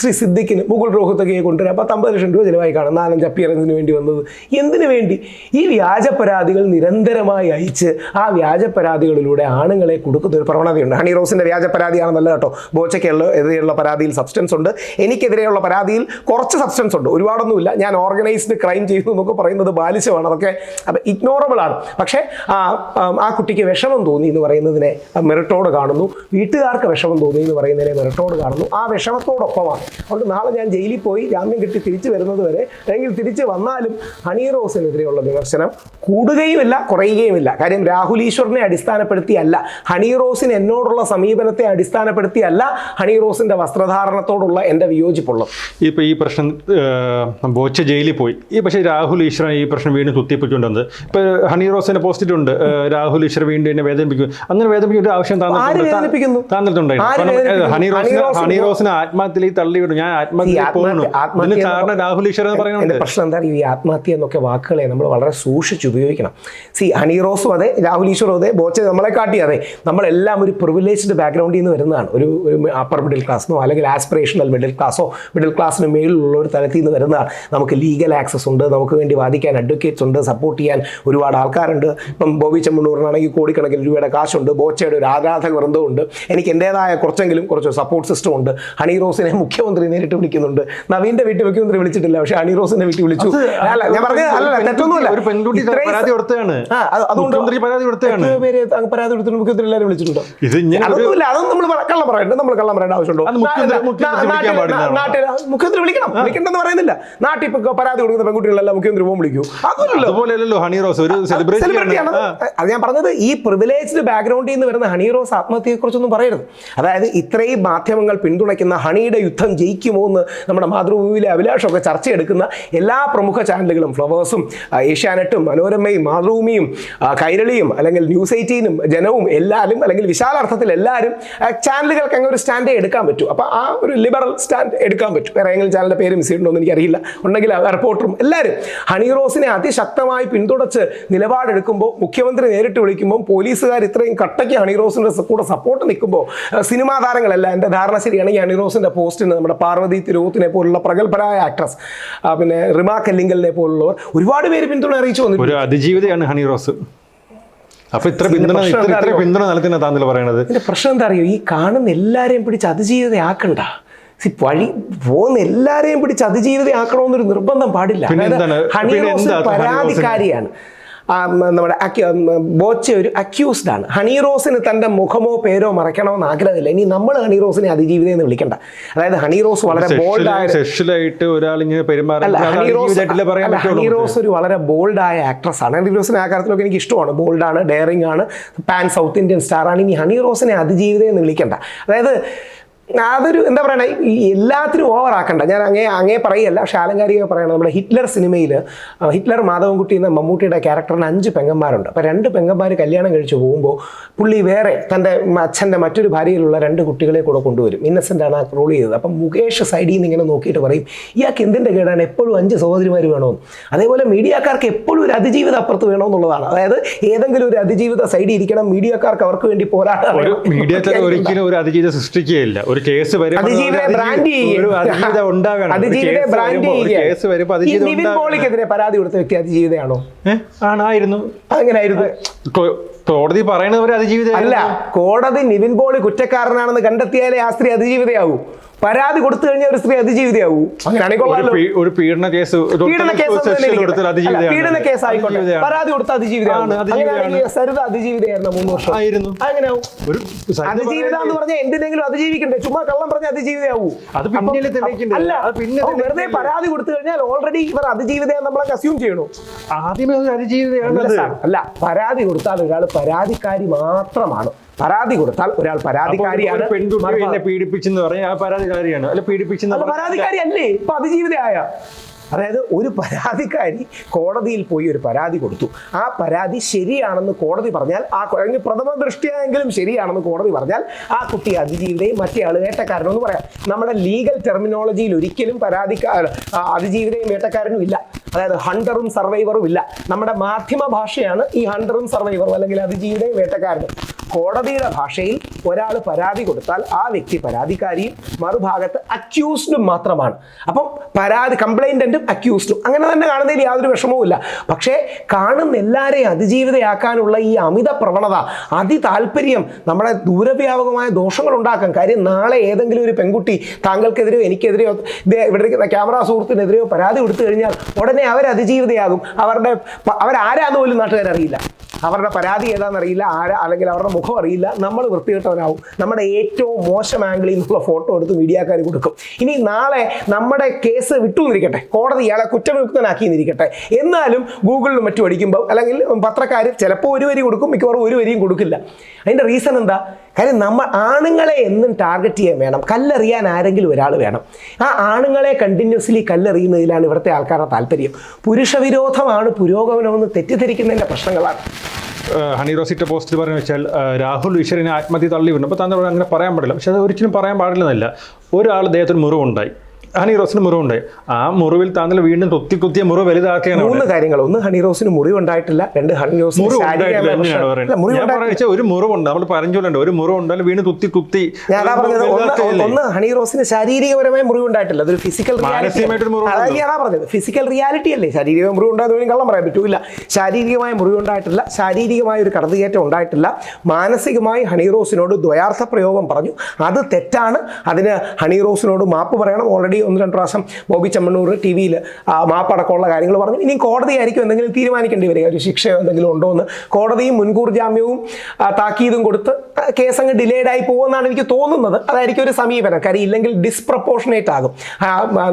ശ്രീ സിദ്ദിഖിന് മുകുൾ രോഹത്തൊക്കെ കൊണ്ടുവരാം. പത്തമ്പത് ലക്ഷം രൂപ ചിലവായി കാണും നാലഞ്ച് അപ്പിയറൻസിന് വേണ്ടി വന്നത്. എന്തിനു വേണ്ടി? ഈ വ്യാജ പരാതികൾ നിരന്തരമായി അയച്ച് ആ വ്യാജ പരാതികളിലൂടെ ആണുങ്ങളെ കൊടുക്കുന്ന ഒരു പ്രവണതയുണ്ട്. ഹണി റോസിന്റെ വ്യാജ പരാതിയാണെന്നല്ല കേട്ടോ. ബോച്ചയ്ക്കുള്ള എതിരെയുള്ള പരാതിയിൽ സബ്സ്റ്റൻസ് ഉണ്ട്. എനിക്കെതിരെയുള്ള പരാതിയിൽ കുറച്ച് സബ്സ്റ്റൻസ് ഉണ്ട്. ഒരുപാടൊന്നുമില്ല. ഞാൻ ഓർഗനൈസ്ഡ് ക്രൈം ചെയ്തു എന്നൊക്കെ പറയുന്നത് ബാലിശമാണ്. അതൊക്കെ അപ്പം ഇഗ്നോറബിൾ ആണ്. പക്ഷേ ആ കുട്ടിക്ക് വിഷമം തോന്നി എന്ന് പറയുന്നതിനെ മെറിറ്റോട് കാണുന്നു. വീട്ടുകാർക്ക് വിഷമം തോന്നി എന്ന് പറയുന്നതിനെ മെറിട്ടോട് കാണുന്നു. ആ വിഷമത്തോടൊപ്പമാണ്. അതുകൊണ്ട് നാളെ ഞാൻ ജയിലിൽ പോയി ജാമ്യം കിട്ടി തിരിച്ചു വരുന്നത് വരെ അല്ലെങ്കിൽ തിരിച്ചു വന്നാലും ഹണി റോസിനെതിരെയുള്ള വിമർശനം കൂടുകയുമില്ല കുറയുകയുമില്ല. കാര്യം രാഹുൽ ഈശ്വറിനെ അടിസ്ഥാനപ്പെടുത്തിയല്ല ഹണി റോസിന് എന്നോടുള്ള സമീപനത്തെ അടിസ്ഥാനപ്പെടുത്തിയല്ല ഹണി റോസിന്റെ വസ്ത്രധാരണത്തോടുള്ള എന്റെ വിയോജിപ്പുള്ളത്. ഇപ്പൊ ഈ പ്രശ്നം ബോച്ച ജയിലിൽ പോയി. ഈ പക്ഷേ രാഹുൽ ഈശ്വരൻ ഈ പ്രശ്നം വീണ്ടും കുത്തിപ്പിച്ചുകൊണ്ടുവന്നത് ഇപ്പൊ ഹണി റോസിന്റെ പോസ്റ്റിട്ടുണ്ട് രാഹുൽ ഈശ്വർ വീണ്ടും എന്നെ വേദനിപ്പിക്കും. അങ്ങനെ വേദന വേദനിപ്പിക്കുന്ന ഒരു ആവശ്യം ഹണി ഹണി ഹണി റോസിനെ ആത്മഹത്യയിലേക്ക് തള്ളിവിടും ഞാൻ ആത്മഹത്യ- രാഹുൽ ഈശ്വർ എന്ന് എന്റെ പ്രശ്നം എന്താണ്? ഈ ആത്മഹത്യ എന്നൊക്കെ വാക്കുകളെ നമ്മൾ വളരെ സൂക്ഷിച്ച് ഉപയോഗിക്കണം. സി ഹണി റോസും അതെ രാഹുൽ ഈശ്വറും അതെ ബോച്ചെ നമ്മളെ കാട്ടി അതെ. നമ്മളെല്ലാം ഒരു പ്രിവിലേജ്ഡ് ബാക്ക്ഗ്രൗണ്ടിൽ നിന്ന് വരുന്നതാണ്. ഒരു ഒരു അപ്പർ മിഡിൽ ക്ലാസ്സിനോ അല്ലെങ്കിൽ ആസ്പിറേഷണൽ മിഡിൽ ക്ലാസ്സോ മിഡിൽ ക്ലാസ്സിന് മേളിലുള്ള ഒരു തലത്തിൽ നിന്ന് വരുന്നതാണ്. നമുക്ക് ലീഗൽ ആക്സസ് ഉണ്ട്. നമുക്ക് വേണ്ടി വാദിക്കാൻ അഡ്വക്കേറ്റ്സ് ഉണ്ട്. സപ്പോർട്ട് ചെയ്യാൻ ഒരുപാട് ആൾക്കാരുണ്ട്. ഇപ്പം ബോബി ചെമ്മണ്ണൂറിനാണെങ്കിൽ കോടിക്കണക്കിന് രൂപയുടെ കാശുണ്ട്. ബോച്ചയുടെ ഒരു ആരാധക വൃന്ദമുണ്ട് എനിക്ക് എന്റെതായ കുറച്ചെങ്കിലും കുറച്ച് സപ്പോർട്ട് സിസ്റ്റം ഉണ്ട്. ഹണി റോസിനെ മുഖ്യമന്ത്രി നേരിട്ട് വിളിക്കുന്നുണ്ട്. നവീന്റെ വീട്ടിൽ മുഖ്യമന്ത്രി വിളിച്ചിട്ടില്ല. പക്ഷേ ഹണി റോസിനെ വീട്ടിൽ വിളിച്ചു. അല്ല ഞാൻ പറഞ്ഞത് അല്ല തെറ്റൊന്നുമില്ല. ഒരു പെൺകുട്ടി പരാതി കൊടുത്തതാണ്. അത് അതുകൊണ്ട് മുഖ്യമന്ത്രി പരാതി കൊടുത്തതാണ്. പേര് പരാതി കൊടുത്തിട്ട് മുഖ്യമന്ത്രി എല്ലാവരും വിളിച്ചിട്ടുണ്ടോ? ഇത് അതൊന്നുമില്ല അതൊന്നും നമ്മൾ കള്ളം പറയണ്ട നമ്മൾ കള്ളം പറയേണ്ട ആവശ്യമുണ്ടോ? നാട്ടിൽ- മുഖ്യമന്ത്രി വിളിക്കണം. വിളിക്കണ്ടെന്ന് പറയുന്നില്ല. നാട്ടിൽ ഇപ്പൊ പരാതി കൊടുക്കുന്ന പെൺകുട്ടികളെല്ലാം മുഖ്യമന്ത്രി പോകും വിളിക്കൂ. അതുപോലെയല്ലോ ഹണി റോസ് ഒരു സെലിബ്രിറ്റി സെലിബ്രിറ്റി ആണ്. അത് ഞാൻ പറഞ്ഞത് ഈ പ്രിവിലേജ്ഡ് ബാക്ക്ഗ്രൗണ്ടിൽ നിന്ന് വരുന്ന ഹണി റോസ് ആത്മഹത്യയെക്കുറിച്ചൊന്നും പറയരുത്. അതായത് ഇത്രയും മാധ്യമങ്ങൾ പിന്തുണയ്ക്കുന്ന ഹണിയുടെ യുദ്ധം ജയിക്കുമോ എന്ന് നമ്മുടെ മാതൃഭൂമിയിലെ അഭിലാഷമൊക്കെ ചർച്ചയെടുക്കുന്ന എല്ലാ പ്രമുഖ ചാനലുകളും ഫ്ലവേഴ്സും ഏഷ്യാനെറ്റും മനോരമയും മാതൃഭൂമിയും കൈരളിയും അല്ലെങ്കിൽ ന്യൂസ് എയ്റ്റീനും ജനവും എല്ലാവരും അല്ലെങ്കിൽ വിശാലാർത്ഥത്തിൽ എല്ലാവരും ചാനലുകൾക്ക് അങ്ങനെ ഒരു സ്റ്റാൻഡേ എടുക്കാൻ പറ്റൂ. അപ്പോൾ ആ ഒരു ലിബറൽ സ്റ്റാൻഡ് എടുക്കാൻ പറ്റും. വേറെ ഏതെങ്കിലും ചാനലിന്റെ പേര് മിസ് ചെയ്യണമെന്ന് എനിക്കറിയില്ല. ഉണ്ടെങ്കിൽ റിപ്പോർട്ടറും എല്ലാവരും ഹണി റോസിനെ അതിശക്തമായി പിന്തുണച്ച് നിലപാടെടുക്കുമ്പോൾ മുഖ്യമന്ത്രി നേരിട്ട് വിളിക്കുമ്പോൾ പോലീസുകാർ ഇത്രയും കട്ടയ്ക്ക് ഹണി റോസിന്റെ കൂടെ സപ്പോർട്ട് നിൽക്കുമ്പോൾ സിനിമാ താരങ്ങളല്ല എന്റെ ധാരണ ശരിയാണെങ്കിൽ ഹണി റോസിന്റെ പോസ്റ്റിന് നമ്മുടെ പാർവതി തിരുവോത്തിനെ പോലുള്ള പ്രഗത്ഭരായ ആക്ട്രസ് പിന്നെ റിമാ കല്ലിങ്കലിനെ പോലുള്ളവർ ഒരുപാട് പേര് പിന്തുണ അറിയിച്ചു വന്നിട്ടുണ്ട്. ഒരു അതിജീവിതയാണ് ഹണി റോസ്. അപ്പൊ ഇത്ര പിന്തുണ ഇത്ര പിന്തുണ നൽകുന്ന താങ്കൾ പറയണത്? പ്രശ്നം എന്താ അറിയോ? ഈ കാണുന്ന എല്ലാരെയും പിടിച്ച് അതിജീവിതയാക്കണ്ട സി വഴി പോകുന്ന എല്ലാരെയും പിടിച്ച് അതിജീവിതയാക്കണമെന്നൊരു നിർബന്ധം പാടില്ല. ഹണി ഹണി പരാതിക്കാരിയാണ്. നമ്മുടെ ബോച്ച ഒരു അക്യൂസ്ഡ് ആണ്. ഹണി റോസിന് തന്റെ മുഖമോ പേരോ മറയ്ക്കണമെന്ന് ആഗ്രഹമില്ല. ഇനി നമ്മൾ ഹണി റോസിനെ അതിജീവിത എന്ന് വിളിക്കണ്ട. അതായത് ഹണി റോസ് വളരെ ബോൾഡായ സെക്ഷലായിട്ട് ഒരാൾ ഹണി റോസ് ഹണി റോസ് ഒരു വളരെ ബോൾഡായ ആക്ട്രസ് ആണ്. ഹണി റോസിനെ ആ കാര്യത്തിലൊക്കെ എനിക്ക് ഇഷ്ടമാണ്. ബോൾഡാണ് ഡെയറിംഗ് ആണ് പാൻ സൗത്ത് ഇന്ത്യൻ സ്റ്റാർ ആണ്. ഇനി ഹണി റോസിനെ അതിജീവിത എന്ന് വിളിക്കണ്ട. അതായത് അതൊരു എന്താ പറയണേ ഈ എല്ലാത്തിനും ഓവറാക്കണ്ട ഞാൻ അങ്ങേ അങ്ങേ പറയല്ല പക്ഷെ ആലങ്കാരിക പറയണം നമ്മുടെ ഹിറ്റ്ലർ സിനിമയിൽ ഹിറ്റ്ലർ മാധവൻകുട്ടി എന്ന മമ്മൂട്ടിയുടെ ക്യാരക്ടറിന് അഞ്ച് പെങ്ങന്മാരുണ്ട്. അപ്പോൾ രണ്ട് പെങ്ങന്മാർ കല്യാണം കഴിച്ചു പോകുമ്പോൾ പുള്ളി വേറെ തന്റെ അച്ഛന്റെ മറ്റൊരു ഭാര്യയിലുള്ള രണ്ട് കുട്ടികളെ കൂടെ കൊണ്ടുവരും. ഇന്നസെന്റ് ആണ് ആ റോൾ ചെയ്തത്. അപ്പം മുകേഷ് സൈഡിൽ നിന്ന് ഇങ്ങനെ നോക്കിയിട്ട് പറയും ഇയാൾക്ക് എന്തിന്റെ കേടാണ്? എപ്പോഴും അഞ്ച് സഹോദരിമാർ വേണമെന്ന്. അതേപോലെ മീഡിയക്കാർക്ക് എപ്പോഴും ഒരു അതിജീവിത അപ്പുറത്ത് വേണമെന്നുള്ളതാണ്. അതായത് ഏതെങ്കിലും ഒരു അതിജീവിത സൈഡിൽ ഇരിക്കണം മീഡിയക്കാർക്ക് അവർക്ക് വേണ്ടി പോരാടാൻ. ഒരിക്കലും ഒരു അതിജീവിതം സൃഷ്ടിക്കുകയില്ല. ഒരു കേസ് പരാതി കൊടുത്ത വ്യക്തി അതിജീവിതയാണോ? ആണായിരുന്നു. അങ്ങനെയായിരുന്നു കോ- കോടതി പറയുന്നത് അതിജീവിത അല്ല കോടതി നിവിൻ പോളി കുറ്റക്കാരനാണെന്ന് കണ്ടെത്തിയാലേ ആ സ്ത്രീ അതിജീവിതയാവൂ. പരാതി കൊടുത്തു കഴിഞ്ഞാൽ ഒരു സ്ത്രീ അതിജീവിതയാവൂ. ഒരു പീഡന കേസ് പീഡന കേസ് അതിജീവിതയാണ്. പീഡന കേസ് ആയിക്കോട്ടെ അതിജീവിതയാണ്. പരാതി കൊടുത്ത അതിജീവിതയാണ്. അതിജീവിതയാണ്. സരിത അതിജീവിതയായിരുന്നു മൂന്ന് വർഷം? ആയിരുന്നു. അങ്ങനെയാവും. അതിജീവിത എന്ന് പറഞ്ഞാൽ എന്തിനെങ്കിലും അതിജീവിക്കണ്ടേ? ചുമ്മാ കള്ളം പറഞ്ഞ അതിജീവിതയാവൂ. അത് അല്ല വെറുതെ പരാതി കൊടുത്തു കഴിഞ്ഞാൽ ഓൾറെഡി ഇവർ അതിജീവിതയെ നമ്മളൊക്കെ അസ്യൂം ചെയ്യണോ? ആദ്യമേ ഒരു അതിജീവിതയാണ് അല്ല പരാതി കൊടുത്താൽ ഒരാൾ പരാതിക്കാരി മാത്രമാണ്. പരാതി കൊടുത്താൽ ഒരാൾ പരാതിക്കാരിയാണ്. പെൺകുട്ടി പീഡിപ്പിച്ചെന്ന് പറഞ്ഞാൽ ആ പരാതിക്കാരിയാണ്. അല്ല പീഡിപ്പിച്ചെന്ന് അല്ല പരാതിക്കാരി അല്ലേ? ഇപ്പൊ അതിജീവിതയായ അതായത് ഒരു പരാതിക്കാരി കോടതിയിൽ പോയി ഒരു പരാതി കൊടുത്തു. ആ പരാതി ശരിയാണെന്ന് കോടതി പറഞ്ഞാൽ ആ അല്ലെങ്കിൽ പ്രഥമ ദൃഷ്ടിയായെങ്കിലും ശരിയാണെന്ന് കോടതി പറഞ്ഞാൽ ആ കുട്ടി അതിജീവിതയും മറ്റേ ആൾ വേട്ടക്കാരനും എന്ന് പറയാം. നമ്മുടെ ലീഗൽ ടെർമിനോളജിയിൽ ഒരിക്കലും പരാതിക്കാർ അതിജീവിതയും വേട്ടക്കാരനും ഇല്ല. അതായത് ഹണ്ടറും സർവൈവറും ഇല്ല. നമ്മുടെ മാധ്യമ ഭാഷയാണ് ഈ ഹണ്ടറും സർവൈവറും അല്ലെങ്കിൽ അതിജീവിതയും വേട്ടക്കാരനും. കോടതിയുടെ ഭാഷയിൽ ഒരാൾ പരാതി കൊടുത്താൽ ആ വ്യക്തി പരാതിക്കാരിയും മറുഭാഗത്ത് അക്യൂസ്ഡും മാത്രമാണ്. അപ്പം പരാതി കംപ്ലൈന്റും അക്യൂസ്ഡും. അങ്ങനെ തന്നെ കാണുന്നതിൽ യാതൊരു വിഷമവുമില്ല പക്ഷേ കാണുന്ന എല്ലാവരെയും അതിജീവിതയാക്കാനുള്ള ഈ അമിത പ്രവണത അതി താല്പര്യം നമ്മുടെ ദൂരവ്യാപകമായ ദോഷങ്ങൾ ഉണ്ടാക്കാം കാര്യം നാളെ ഏതെങ്കിലും ഒരു പെൺകുട്ടി താങ്കൾക്കെതിരെയോ എനിക്കെതിരെയോ ഇവിടെ ക്യാമറ സുഹൃത്തിനെതിരെയോ പരാതി കൊടുത്തു കഴിഞ്ഞാൽ ഉടനെ അവർ അതിജീവിതയാകും. അവരുടെ അവരാരാന്ന് പോലും നാട്ടുകാരറിയില്ല അവരുടെ പരാതി ഏതാണെന്നറിയില്ല ആരാ അല്ലെങ്കിൽ അവരുടെ മുഖം അറിയില്ല. നമ്മൾ വൃത്തികെട്ടവരാകും നമ്മുടെ ഏറ്റവും മോശം ആംഗിളിൽ നിന്നുള്ള ഫോട്ടോ എടുത്ത് മീഡിയക്കാർ കൊടുക്കും. ഇനി നാളെ നമ്മുടെ കേസ് വിട്ടുന്നിരിക്കട്ടെ കോടതി ഇയാളെ കുറ്റവിമുക്തനാക്കി എന്നിരിക്കട്ടെ എന്നാലും ഗൂഗിളിലും മറ്റും അടിക്കുമ്പോൾ അല്ലെങ്കിൽ പത്രക്കാർ ചിലപ്പോൾ ഒരു വരി കൊടുക്കും മിക്കവാറും ഒരു വരിയും കൊടുക്കില്ല. അതിന്റെ റീസൺ എന്താ? കാര്യം നമ്മൾ ആണുങ്ങളെ എന്നും ടാർഗറ്റ് ചെയ്യാൻ വേണം. കല്ലെറിയാൻ ആരെങ്കിലും ഒരാൾ വേണം. ആ ആണുങ്ങളെ കണ്ടിന്യൂസ്ലി കല്ലെറിയുന്നതിലാണ് ഇവിടുത്തെ ആൾക്കാരുടെ താല്പര്യം. പുരുഷവിരോധമാണ് പുരോഗമനമെന്ന് തെറ്റിദ്ധരിക്കുന്നതിന്റെ പ്രശ്നങ്ങളാണ്. ഹണി റോസിറ്റ പോസ്റ്റിൽ പറഞ്ഞു വെച്ചാൽ രാഹുൽ ഈശ്വരനെ ആത്മഹത്യ തള്ളി വിടുന്നു അപ്പോൾ താങ്കൾ അങ്ങനെ പറയാൻ പാടില്ല. പക്ഷെ അത് ഒരിക്കലും പറയാൻ പാടില്ലെന്നല്ല. ഒരാൾ അദ്ദേഹത്തിന് മുറിവുണ്ടായി. ഹണി റോസിന് മുറിവുണ്ടായി ആ മുറിവിൽ താങ്കൾ വീണ്ടും കുത്തി കുത്തിയ മുറിവ് വലുതാക്കുകയാണ് മൂന്ന് കാര്യങ്ങൾ. ഒന്ന് ഹണി റോസിന് മുറിവ് ഉണ്ടായിട്ടില്ല രണ്ട് ഹണി റോസിന് മുറിവ് മുറിവ് ഒരു മുറിവുണ്ട്. നമ്മൾ പറഞ്ഞുകൊണ്ട് ഒരു മുറിവുണ്ടായാലും വീണ്ടും കുത്തി കുത്തി ഞാൻ പറഞ്ഞത്. ഒന്ന്? ഹണി റോസിന് ശാരീരികപരമായ മുറിവ് ഉണ്ടായിട്ടില്ല അതൊരു ഫിസിക്കൽ മുറിവ് പറഞ്ഞത്. ഫിസിക്കൽ റിയാലിറ്റി അല്ലേ? ശാരീരിക മുറിവ് ഉണ്ടായതുകൊണ്ട് കള്ളം പറയാൻ പറ്റൂല. ശാരീരികമായ മുറിവ് ഉണ്ടായിട്ടില്ല ശാരീരികമായ ഒരു കടന്നുകയറ്റം ഉണ്ടായിട്ടില്ല. മാനസികമായി ഹണി റോസിനോട് ദ്വയാർത്ഥ പ്രയോഗം പറഞ്ഞു. അത് തെറ്റാണ്. അതിന് ഹണി റോസിനോട് മാപ്പ് പറയണം. ഓൾറെഡി ഒന്ന് രണ്ട് പ്രാവശ്യം ബോബി ചമ്മണ്ണൂർ ടി വിയിൽ മാപ്പടക്കമുള്ള കാര്യങ്ങൾ പറഞ്ഞു. ഇനി കോടതിയായിരിക്കും എന്തെങ്കിലും തീരുമാനിക്കേണ്ടി വരിക. ഒരു ശിക്ഷയോ എന്തെങ്കിലും ഉണ്ടോ എന്ന് കോടതിയും മുൻകൂർ ജാമ്യവും താക്കീതും കൊടുത്ത് കേസ് അങ്ങ് ഡിലേഡ് ആയി പോകുമെന്നാണ് എനിക്ക് തോന്നുന്നത്. അതായിരിക്കും ഒരു സമീപനം. കാര്യം ഇല്ലെങ്കിൽ ഡിസ്പ്രപ്പോർഷനേറ്റ് ആകും.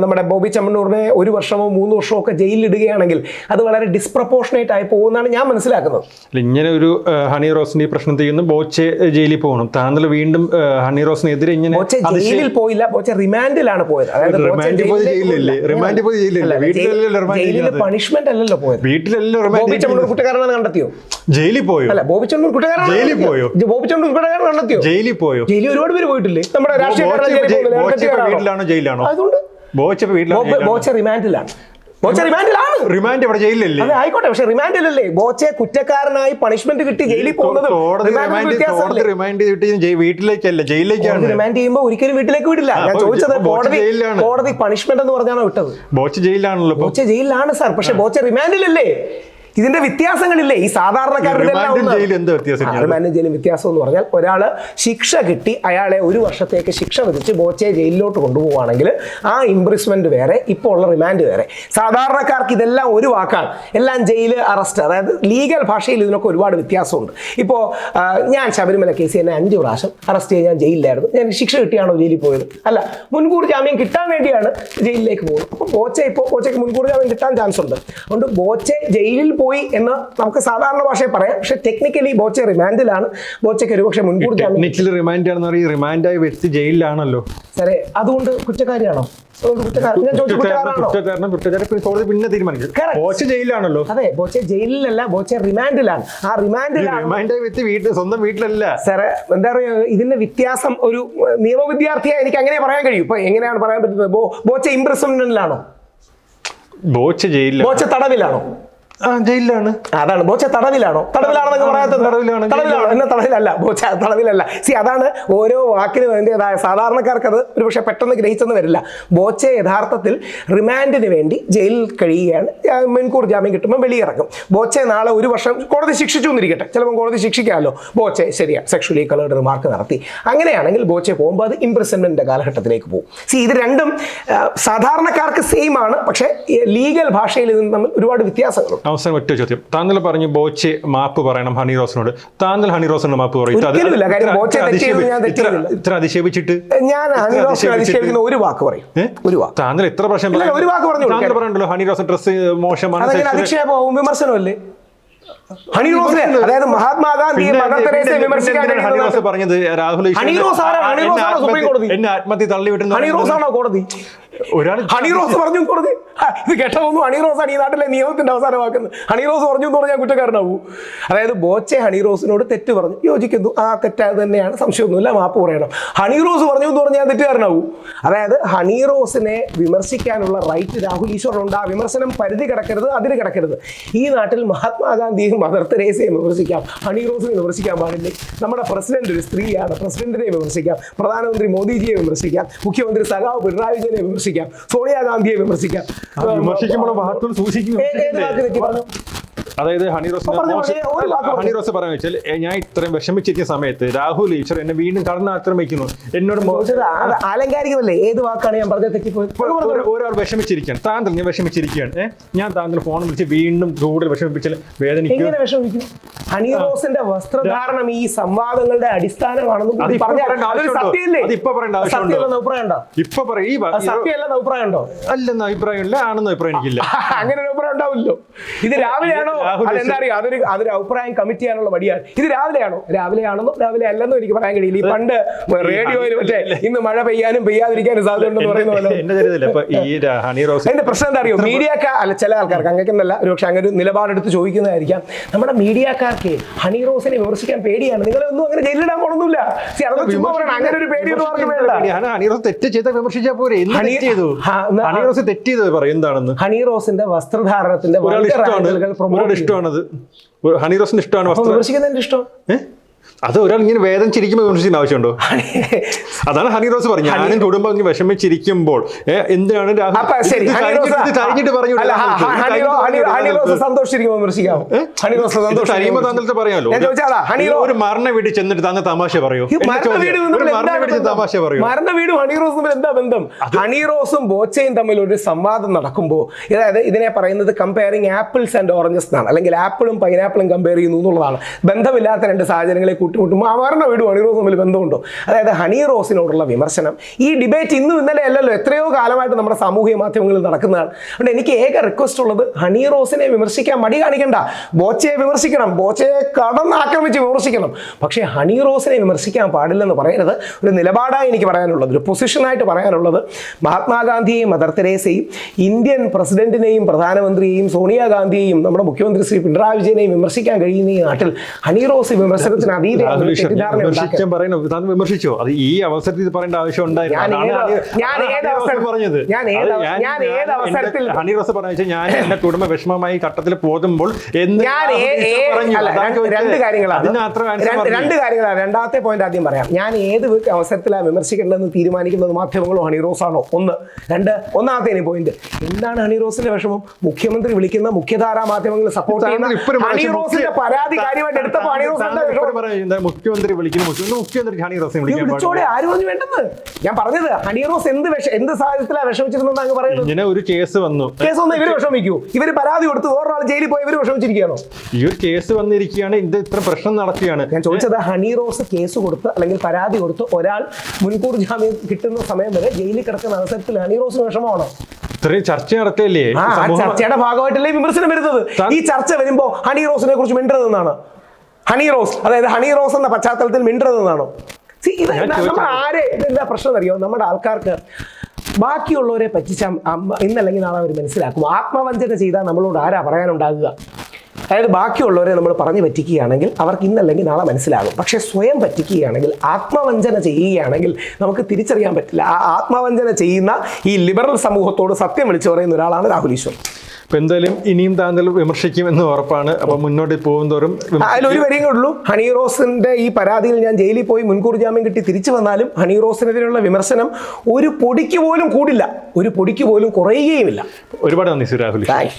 നമ്മുടെ ബോബി ചമ്മണ്ണൂറിനെ ഒരു വർഷമോ മൂന്ന് വർഷമോ ഒക്കെ ജയിലിലിടുകയാണെങ്കിൽ അത് വളരെ ഡിസ്പ്രപ്പോർഷനേറ്റ് ആയി പോകുമെന്നാണ് ഞാൻ മനസ്സിലാക്കുന്നത്. ഇങ്ങനെ ഒരു ഹണി റോസിന്റെ ഈ പ്രശ്നം തീരുന്നു ബോച്ചെ ജയിലിൽ പോകണം. താങ്കൾ വീണ്ടും ഹണി റോസിനെതിരെ ഇങ്ങനെ ജയിലിൽ പോയില്ല. ബോച്ചെ റിമാൻഡിലാണ് പോയത്. അതായത് പണിഷ്മെന്റ് അല്ലല്ലോ പോയത്. വീട്ടിലെല്ലാം ബോബി റിമാൻഡ് ചമ്മണ്ണൂർ കുറ്റക്കാരനെന്ന് കണ്ടെത്തിയോ? ജയിലിൽ പോയോ? അല്ല ബോബി ചമ്മണ്ണൂർ കുറ്റക്കാരനാണ് ജയിലിൽ പോയോ? ബോബി കണ്ടെത്തിയോ? ജയിലിൽ പോയോ? ജയിലിൽ ഒരുപാട് പേര് പോയിട്ടില്ലേ? നമ്മുടെ രാഷ്ട്രീയ? വീട്ടിലാണോ ജയിലാണോ അതുകൊണ്ട്? ബോച്ച റിമാൻഡിലാണ് ബോച്ച റിമാൻഡിലാണ്. റിമാൻഡ് ഇവിടെ ജയിലിലല്ലേ? അതെ ആയിക്കോട്ടെ പക്ഷെ റിമാൻഡിലല്ലേ? ബോച്ചെ കുറ്റക്കാരനായി പണിഷ്മെന്റ് കിട്ടി ജയിലിൽ പോകുന്നത് റിമാൻഡ് ചെയ്തിട്ട് വീട്ടിലേക്കല്ല? ജയിലിലേക്കാണ് റിമാൻഡ് ചെയ്യുമ്പോൾ ഒരിക്കലും വീട്ടിലേക്ക് വിടില്ല. ഞാൻ ചോദിച്ചത് കോടതി. കോടതി പണിഷ്മെന്റ് എന്ന് പറഞ്ഞാണോ വിട്ടത്? ബോച്ച ജയിലിലാണല്ലോ ബോച്ച ജയിലിലാണ് സാർ. പക്ഷെ ബോച്ച റിമാൻഡിലല്ലേ? ഇതിന്റെ വ്യത്യാസങ്ങളില്ലേ? ഈ സാധാരണക്കാരുടെ റിമാൻഡും ജയിലും എന്താ വ്യത്യാസം എന്ന് പറഞ്ഞാൽ ഒരാൾ ശിക്ഷ കിട്ടി അയാളെ ഒരു വർഷത്തേക്ക് ശിക്ഷ വിധിച്ച് ബോച്ചയെ ജയിലിലോട്ട് കൊണ്ടുപോവുകയാണെങ്കിൽ ആ ഇംപ്രിസ്മെന്റ് വേറെ ഇപ്പോൾ ഉള്ള റിമാൻഡ് വേറെ. സാധാരണക്കാർക്ക് ഇതെല്ലാം ഒരു വാക്കാണ്. എല്ലാം ജയിൽ അറസ്റ്റ് അതായത് ലീഗൽ ഭാഷയിൽ ഇതിനൊക്കെ ഒരുപാട് വ്യത്യാസമുണ്ട്. ഇപ്പോൾ ഞാൻ ശബരിമല കേസ് എന്നെ അഞ്ച് പ്രാവശ്യം അറസ്റ്റ് ചെയ്ത് ഞാൻ ജയിലിലായിരുന്നു. ഞാൻ ശിക്ഷ കിട്ടിയാണോ ജയിലിൽ പോയത്? അല്ല മുൻകൂർ ജാമ്യം കിട്ടാൻ വേണ്ടിയാണ് ജയിലിലേക്ക് പോകുന്നത്. അപ്പോൾ ബോച്ചെ ഇപ്പോൾ ബോച്ചയ്ക്ക് മുൻകൂർ ജാമ്യം കിട്ടാൻ ചാൻസ് ഉണ്ട്. അതുകൊണ്ട് ബോച്ചെ ജയിലിൽ പോയി എന്ന് നമുക്ക് സാധാരണ ഭാഷയിൽ പറയാം. പക്ഷെ ടെക്നിക്കലി ബോച്ചെ റിമാൻഡിലാണ് ബോച്ചയ്ക്ക് ഒരുപക്ഷെ മുൻകൂർ ജാമ്യം ടെക്നിക്കലി റിമാൻഡ് ആണെന്ന് പറയും റിമാൻഡായ വ്യക്തി ജയിലിലാണല്ലോ. സാറേ അതുകൊണ്ട് കുറ്റക്കാരിയാണോ? പിന്നെ തീരുമാനിക്കും. ജയിലിലാണല്ലോ. അതെ ബോച്ചെ ജയിലിലല്ല ബോച്ചെ റിമാൻഡിലാണ് ആ റിമാൻഡിലാണ് റിമാൻഡായ വ്യക്തി വീട്ടിൽ സ്വന്തം വീട്ടിലല്ല. സാറേ എന്താ പറയുക ഇതിന്റെ വ്യത്യാസം ഒരു നിയമ വിദ്യാർത്ഥിയായി എനിക്ക് അങ്ങനെ പറയാൻ കഴിയും. ഇപ്പൊ എങ്ങനെയാണ് പറയാൻ പറ്റുന്നത്? ബോച്ചെ ഇംപ്രസ്മെന്റിലാണോ ബോച്ച ജയിലിലാണ് ബോച്ച തടവിലാണോ? ജയിലിലാണ്. അതാണ്. ബോച്ച തടവിലാണോ? തടവിലാണെന്നൊക്കെ പറയാത്തത്. തടവിലാണ്. തടവിലാണോ? എന്ന തടവിലല്ല. ബോച്ച തടവിലല്ല. സി അതാണ് ഓരോ വാക്കിനും അതിന്റെതായ സാധാരണക്കാർക്ക് അത് ഒരുപക്ഷെ പെട്ടെന്ന് ഗ്രഹിച്ചെന്ന് വരില്ല. ബോച്ച യഥാർത്ഥത്തിൽ റിമാൻഡിന് വേണ്ടി ജയിലിൽ കഴിയുകയാണ്. മുൻകൂർ ജാമ്യം കിട്ടുമ്പോൾ വെളിയിറക്കും ബോച്ചെ നാളെ ഒരു വർഷം കോടതി ശിക്ഷിച്ചു എന്നിരിക്കട്ടെ. ചിലപ്പോൾ കോടതി ശിക്ഷിക്കാമല്ലോ. ബോച്ച ശരിയാ. സെക്ഷലി കളേഡ് റിമാർക്ക് നടത്തി. അങ്ങനെയാണെങ്കിൽ ബോച്ച പോകുമ്പോൾ അത് ഇംപ്രസൺമെന്റിന്റെ കാലഘട്ടത്തിലേക്ക് പോകും. സി ഇത് രണ്ടും സാധാരണക്കാർക്ക് സെയിം ആണ്. പക്ഷേ ലീഗൽ ഭാഷയിൽ ഇതിന് തമ്മിൽ ഒരുപാട് വ്യത്യാസങ്ങളുണ്ട്. അവസാനം ഒറ്റ ചോദ്യം. താങ്കൾ പറഞ്ഞു ബോച്ച് മാപ്പ് പറയണം ഹണി റോസിനോട്. താങ്കൾ ഹണി റോസിനോട് മാപ്പ് പറയും. ഇത്ര- ചെയ്തത് ഞാൻ ഹണി റോസിനെ ഒരു വാക്ക് പറയും. ഒരു വാക്ക്. താങ്കൾ എത്ര പ്രാവശ്യം ഒരു വാക്ക് പറഞ്ഞു താങ്കൾ ഹണി റോസ് ഡ്രസ് മോശമാണ് വിമർശനമല്ലേ ഹണി റോസിനെ അതായത് മഹാത്മാഗാന്ധിയെ പിന്നെ മദർ തെരേസയെ വിമർശിക്കാൻ ഹണി റോസ് കഴിയുന്നത് പറഞ്ഞത്? രാഹുൽ ഹണി റോസ് ആരാണ്? ഹണി റോസ് ആണോ സുപ്രീം കോടതി? ആത്മഹത്യ- എന്നെ ആത്മഹത്യ തള്ളി വിട്ടുന്ന ഹണി റോസ് ആണോ കോടതി? ഒരാൾ ഹണി റോസ് പറഞ്ഞു കോടതി. ഇത് കേട്ടതൊന്നും ഹണി റോസ് ആണ് ഈ നാട്ടിലെ നിയമത്തിന്റെ അവസാനമാക്കുന്നത്. ഹണി റോസ് പറഞ്ഞു എന്ന് പറഞ്ഞാൽ കുറ്റക്കാരനാവൂ. അതായത് ബോച്ചെ ഹണി റോസിനോട് തെറ്റ് പറഞ്ഞു. യോജിക്കുന്നു. ആ തെറ്റായത് തന്നെയാണ്. സംശയമൊന്നുമില്ല. മാപ്പ് പറയണം. ഹണി റോസ് പറഞ്ഞു എന്ന് പറഞ്ഞാൽ തെറ്റുകാരനാവൂ. അതായത് ഹണി റോസിനെ വിമർശിക്കാനുള്ള റൈറ്റ് രാഹുൽ ഈശ്വറിനുണ്ട് ആ വിമർശനം പരിധി കിടക്കരുത് അതിന് കിടക്കരുത്. ഈ നാട്ടിൽ മഹാത്മാഗാന്ധിയും മദർ തെരേസയെ വിമർശിക്കാം. ഹണി റോസിനെ വിമർശിക്കാൻ പാടില്ലേ. നമ്മുടെ പ്രസിഡന്റ് ഒരു സ്ത്രീയാണ്. പ്രസിഡന്റിനെ വിമർശിക്കാം. പ്രധാനമന്ത്രി മോദിജിയെ വിമർശിക്കാം. മുഖ്യമന്ത്രി സഖാവ് പിണറായി വിജയനെ വിമർശിക്കാം. സോണിയാഗാന്ധിയെ വിമർശിക്കാം. വിമർശിക്കുമ്പോൾ സൂക്ഷിക്കുന്നു അതായത് ഹണി റോസ് ഹണി റോസ് പറയാൻ വെച്ചാൽ ഞാൻ ഇത്രയും വിഷമിച്ചിരിക്കുന്ന സമയത്ത് രാഹുൽ ഈശ്വർ എന്നെ വീണ്ടും കടന്ന് ആക്രമിക്കുന്നു. എന്നോട് ആലങ്കാരികമല്ലേ ഏത് വാക്കാണ് ഞാൻ പറഞ്ഞത്? ഒരാൾ വിഷമിച്ചിരിക്കുകയാണ്. താങ്കൾ ഞാൻ വിഷമിച്ചിരിക്കുകയാണ്? ഞാൻ താങ്കൾ ഫോൺ വിളിച്ച് വീണ്ടും കൂടുതൽ വിഷമിപ്പിച്ചാൽ വേദനിക്കും. വിഷമിക്കും? ഹണി റോസിന്റെ വസ്ത്രധാരണം ഈ സംവാദങ്ങളുടെ അടിസ്ഥാനമാണെന്ന് ഇപ്പൊ പറയും ഈ സത്യമല്ലെന്ന് അഭിപ്രായം ഉണ്ടോ അല്ലെന്ന അഭിപ്രായം ഇല്ല ആണെന്ന് അഭിപ്രായം എനിക്കില്ല. അങ്ങനെ ഒരു അഭിപ്രായം ഉണ്ടാവില്ലോ ഇത് രാവിലെയാണോ? അതെന്താ അറിയോ? അതൊരു അതൊരു അഭിപ്രായം കമ്മിറ്റ് ചെയ്യാനുള്ള മടിയാണ്. ഇത് രാവിലെയാണോ? രാവിലെയാണെന്നോ രാവിലെ അല്ലെന്നോ എനിക്ക് പറയാൻ കഴിയില്ല. ഈ പണ്ട് റേഡിയോയിൽ മറ്റേ ഇന്ന് മഴ പെയ്യാനും പെയ്യാതിരിക്കാനും സാധ്യത ഉണ്ടെന്ന് പറയുന്ന പോലെ. അതിന്റെ പ്രശ്നം എന്താ അറിയോ? മീഡിയക്കാർ അല്ല ചില ആൾക്കാർക്ക് അങ്ങനെയൊന്നല്ല ഒരുപക്ഷെ അങ്ങനെ ഒരു നിലപാടെടുത്ത് ചോദിക്കുന്നതായിരിക്കാം. നമ്മുടെ മീഡിയക്കാർക്ക് ഹണി റോസിനെ വിമർശിക്കാൻ പേടിയാണ്. നിങ്ങളെ ഒന്നും അങ്ങനെ ജയിലിടാൻ പോണൊന്നുമില്ല. അതൊക്കെ ചുമ്മാ പറയണം അങ്ങനെ ഒരു പേടിയൊന്നും ആർക്കും വേണ്ട. ഹണി റോസ് തെറ്റ് ചെയ്ത വിമർശിച്ചാൽ പോരെ? ഹണി- റോസ് തെറ്റ് ചെയ്തത് പറയും എന്താണെന്ന്? ഹണി റോസിന്റെ വസ്ത്രധാരണത്തിന്റെ ചെയ്യുന്നു. ഇഷ്ടമാണത് ഹണി റോസിന് ഇഷ്ടമാണ് വസ്ത്രം വിമർശിക്കുന്നതിന്റെ ഇഷ്ടം? അത് ഒരാൾ ഇങ്ങനെ വേദം ചിരിക്കുമ്പോൾ വിമർശിക്കുന്ന ആവശ്യമുണ്ടോ? അതാണ് ഹണി റോസ് പറഞ്ഞു ഞാനും കുടുംബം ഇങ്ങനെ വിഷമിച്ചിരിക്കുമ്പോൾ എന്തിനാണ് കഴിഞ്ഞിട്ട് പറഞ്ഞു കഴിയുമ്പോൾ സന്തോഷിച്ചിരിക്കുമ്പോൾ പറയാമല്ലോ ഒരു മരണ വീട് ചെന്നിട്ട് താങ്കൾ തമാശ പറയൂ? മരണ വീട് തമാശ പറയൂ? മരണ വീടും ഹണി റോസും തമ്മിൽ എന്താ ബന്ധം? ഹണി റോസും ബോച്ചയും തമ്മിൽ ഒരു സംവാദം നടക്കുമ്പോൾ അതായത് ഇതിനെ പറയുന്നത് കമ്പയറിങ് ആപ്പിൾസ് ആൻഡ് ഓറഞ്ചസ് എന്നാണ്. അല്ലെങ്കിൽ ആപ്പിളും പൈനാപ്പിളും കമ്പയർ ചെയ്യുന്നു എന്നുള്ളതാണ്. ബന്ധമില്ലാത്ത രണ്ട് സാഹചര്യങ്ങളെ കൂട്ടിമുട്ടുമ്പോൾ മാമാറിന്റെ വീട് ഹണി തമ്മിൽ ബന്ധമുണ്ടോ? അതായത് ഹണി റോസിനോടുള്ള വിമർശനം. ഈ ഡിബേറ്റ് ഇന്നും ഇന്നലെ അല്ലല്ലോ എത്രയോ കാലമായിട്ട് നമ്മുടെ സാമൂഹിക മാധ്യമങ്ങളിൽ നടക്കുന്നതാണ്. അതുകൊണ്ട് എനിക്ക് ഏക റിക്വസ്റ്റ് ഉള്ളത് ഹണി റോസിനെ വിമർശിക്കാൻ മടി കാണിക്കണ്ട. ബോച്ചയെ വിമർശിക്കണം. ബോച്ചയെ കടന്നാക്രമിച്ച് വിമർശിക്കണം. പക്ഷേ ഹണി റോസിനെ വിമർശിക്കാൻ പാടില്ലെന്ന് പറയുന്നത് ഒരു നിലപാടായി എനിക്ക് പറയാനുള്ളത് ഒരു പൊസിഷനായിട്ട് പറയാനുള്ളത് മഹാത്മാഗാന്ധിയെയും മദർ തെരേസയും ഇന്ത്യൻ പ്രസിഡന്റിനെയും പ്രധാനമന്ത്രിയെയും സോണിയാഗാന്ധിയെയും നമ്മുടെ മുഖ്യമന്ത്രി ശ്രീ പിണറായി വിജയനെയും വിമർശിക്കാൻ കഴിയുന്ന ഈ നാട്ടിൽ ഹണി റോസ് വിമർശനത്തിന് അതീത വിമർശിച്ചോ അത് ഈ അവസരത്തിൽ ഇത് പറയേണ്ട ആവശ്യം ഉണ്ടായിരുന്നു. ഹണി- റോസ് പറഞ്ഞ ഞാൻ എന്റെ കുടുംബ വിഷമമായി ഘട്ടത്തിൽ പോകുമ്പോൾ രണ്ട് കാര്യങ്ങളാണ്. രണ്ട്. കാര്യങ്ങളാണ്. രണ്ടാമത്തെ പോയിന്റ് ആദ്യം പറയാം. ഞാൻ ഏത് അവസരത്തിലാണ് വിമർശിക്കേണ്ടതെന്ന് തീരുമാനിക്കുന്നത് മാധ്യമങ്ങളോ ഹണി റോസ് ആണോ? ഒന്ന്. രണ്ട്. ഒന്നാമത്തെ പോയിന്റ് എന്താണ് ഹണി റോസിന്റെ വിഷമം? മുഖ്യമന്ത്രി വിളിക്കുന്ന മുഖ്യധാരാ മാധ്യമങ്ങൾ സപ്പോർട്ട് ചെയ്യുന്ന ഹണി റോസിന്റെ പരാതി കാര്യമായിട്ട് എടുത്തപ്പോൾ ഹണി റോസ് എന്താ വിഷമം പറയുന്നത് മുഖ്യമന്ത്രി വിളിക്കുന്നു? മുഖ്യമന്ത്രി മുഖ്യമന്ത്രി ഹണി റോസിനെ വിളിക്കാൻ വിളിച്ചോടെ. ആര് പറഞ്ഞു വേണ്ടെന്ന്? ഞാൻ പറഞ്ഞത് ഹണി റോസ് എന്ത് വിഷ- എന്ത് സാഹചര്യത്തിലാണ് വിഷമിച്ചിരുന്നെന്ന് അങ്ങ് പറയുന്നത്? ഇങ്ങനെ ഒരു കേസ് വന്നു. കേസ് വന്നു ഇവർ വിഷമിക്കൂ. ഇവർ പരാതി കൊടുത്ത് വേറൊരാൾ ജയിലിൽ പോയി ഇവർ വിഷമിച്ചിരിക്കുകയാണോ? ഈ ഒരു കേസ് വന്നിരിക്കുകയാണ് ഇത് ഇത്ര പ്രശ്നം നടക്കുകയാണ്. ഞാൻ ചോദിച്ചത് ഹണി റോസ് കേസ് കൊടുത്ത് അല്ലെങ്കിൽ പരാതി കൊടുത്ത് ഒരാൾ മുൻകൂർ ജാമ്യം കിട്ടുന്ന സമയം വരെ ജയിലിൽ കിടക്കുന്ന അവസരത്തിൽ ഹണി റോസിന് വിഷമമാണോ? ഇത്രയും ചർച്ച നടത്തിയല്ലേ? ചർച്ചയുടെ ഭാഗമായിട്ടല്ലേ വിമർശനം വരുന്നത്. ഈ ചർച്ച വരുമ്പോ ഹണി റോസിനെ കുറിച്ച് മിണ്ടരുതെന്നാണ്. ഹണി റോസ് അതായത് ഹണി റോസ് എന്ന പശ്ചാത്തലത്തിൽ മിണ്ടരുതെന്നാണോ ഇത് നമ്മുടെ ആരെ ഇതെന്താ പ്രശ്നം അറിയോ നമ്മുടെ ആൾക്കാർക്ക് ബാക്കിയുള്ളവരെ പറ്റിച്ച ഇന്നല്ലെങ്കിൽ നാളെ അവർ മനസ്സിലാക്കും. ആത്മവഞ്ചന ചെയ്താൽ നമ്മളോട് ആരാ പറയാനുണ്ടാകുക? അതായത് ബാക്കിയുള്ളവരെ നമ്മൾ പറഞ്ഞു പറ്റിക്കുകയാണെങ്കിൽ അവർക്ക് ഇന്നല്ലെങ്കിൽ നാളെ മനസ്സിലാകും. പക്ഷെ സ്വയം പറ്റിക്കുകയാണെങ്കിൽ ആത്മവഞ്ചന ചെയ്യുകയാണെങ്കിൽ നമുക്ക് തിരിച്ചറിയാൻ പറ്റില്ല. ആ ആത്മവഞ്ചന ചെയ്യുന്ന ഈ ലിബറൽ സമൂഹത്തോട് സത്യം വിളിച്ചു പറയുന്ന ഒരാളാണ് രാഹുൽ ഈശ്വർ. എന്തായാലും ഇനിയും താങ്കൾ വിമർശിക്കും എന്ന് ഉറപ്പാണ്. അപ്പൊ മുന്നോട്ട് പോകുന്നതോറും അതിലൊരു വരികയേ ഉള്ളൂ. ഹണി റോസിന്റെ ഈ പരാതിയിൽ ഞാൻ ജയിലിൽ പോയി മുൻകൂർ ജാമ്യം കിട്ടി തിരിച്ചു വന്നാലും ഹണി റോസിനെതിരെയുള്ള വിമർശനം ഒരു പൊടിക്ക് പോലും കൂടില്ല. ഒരു പൊടിക്ക് പോലും കുറയുകയുമില്ല. ഒരുപാട് നന്ദി ശ്രീ രാഹുൽ താങ്ക്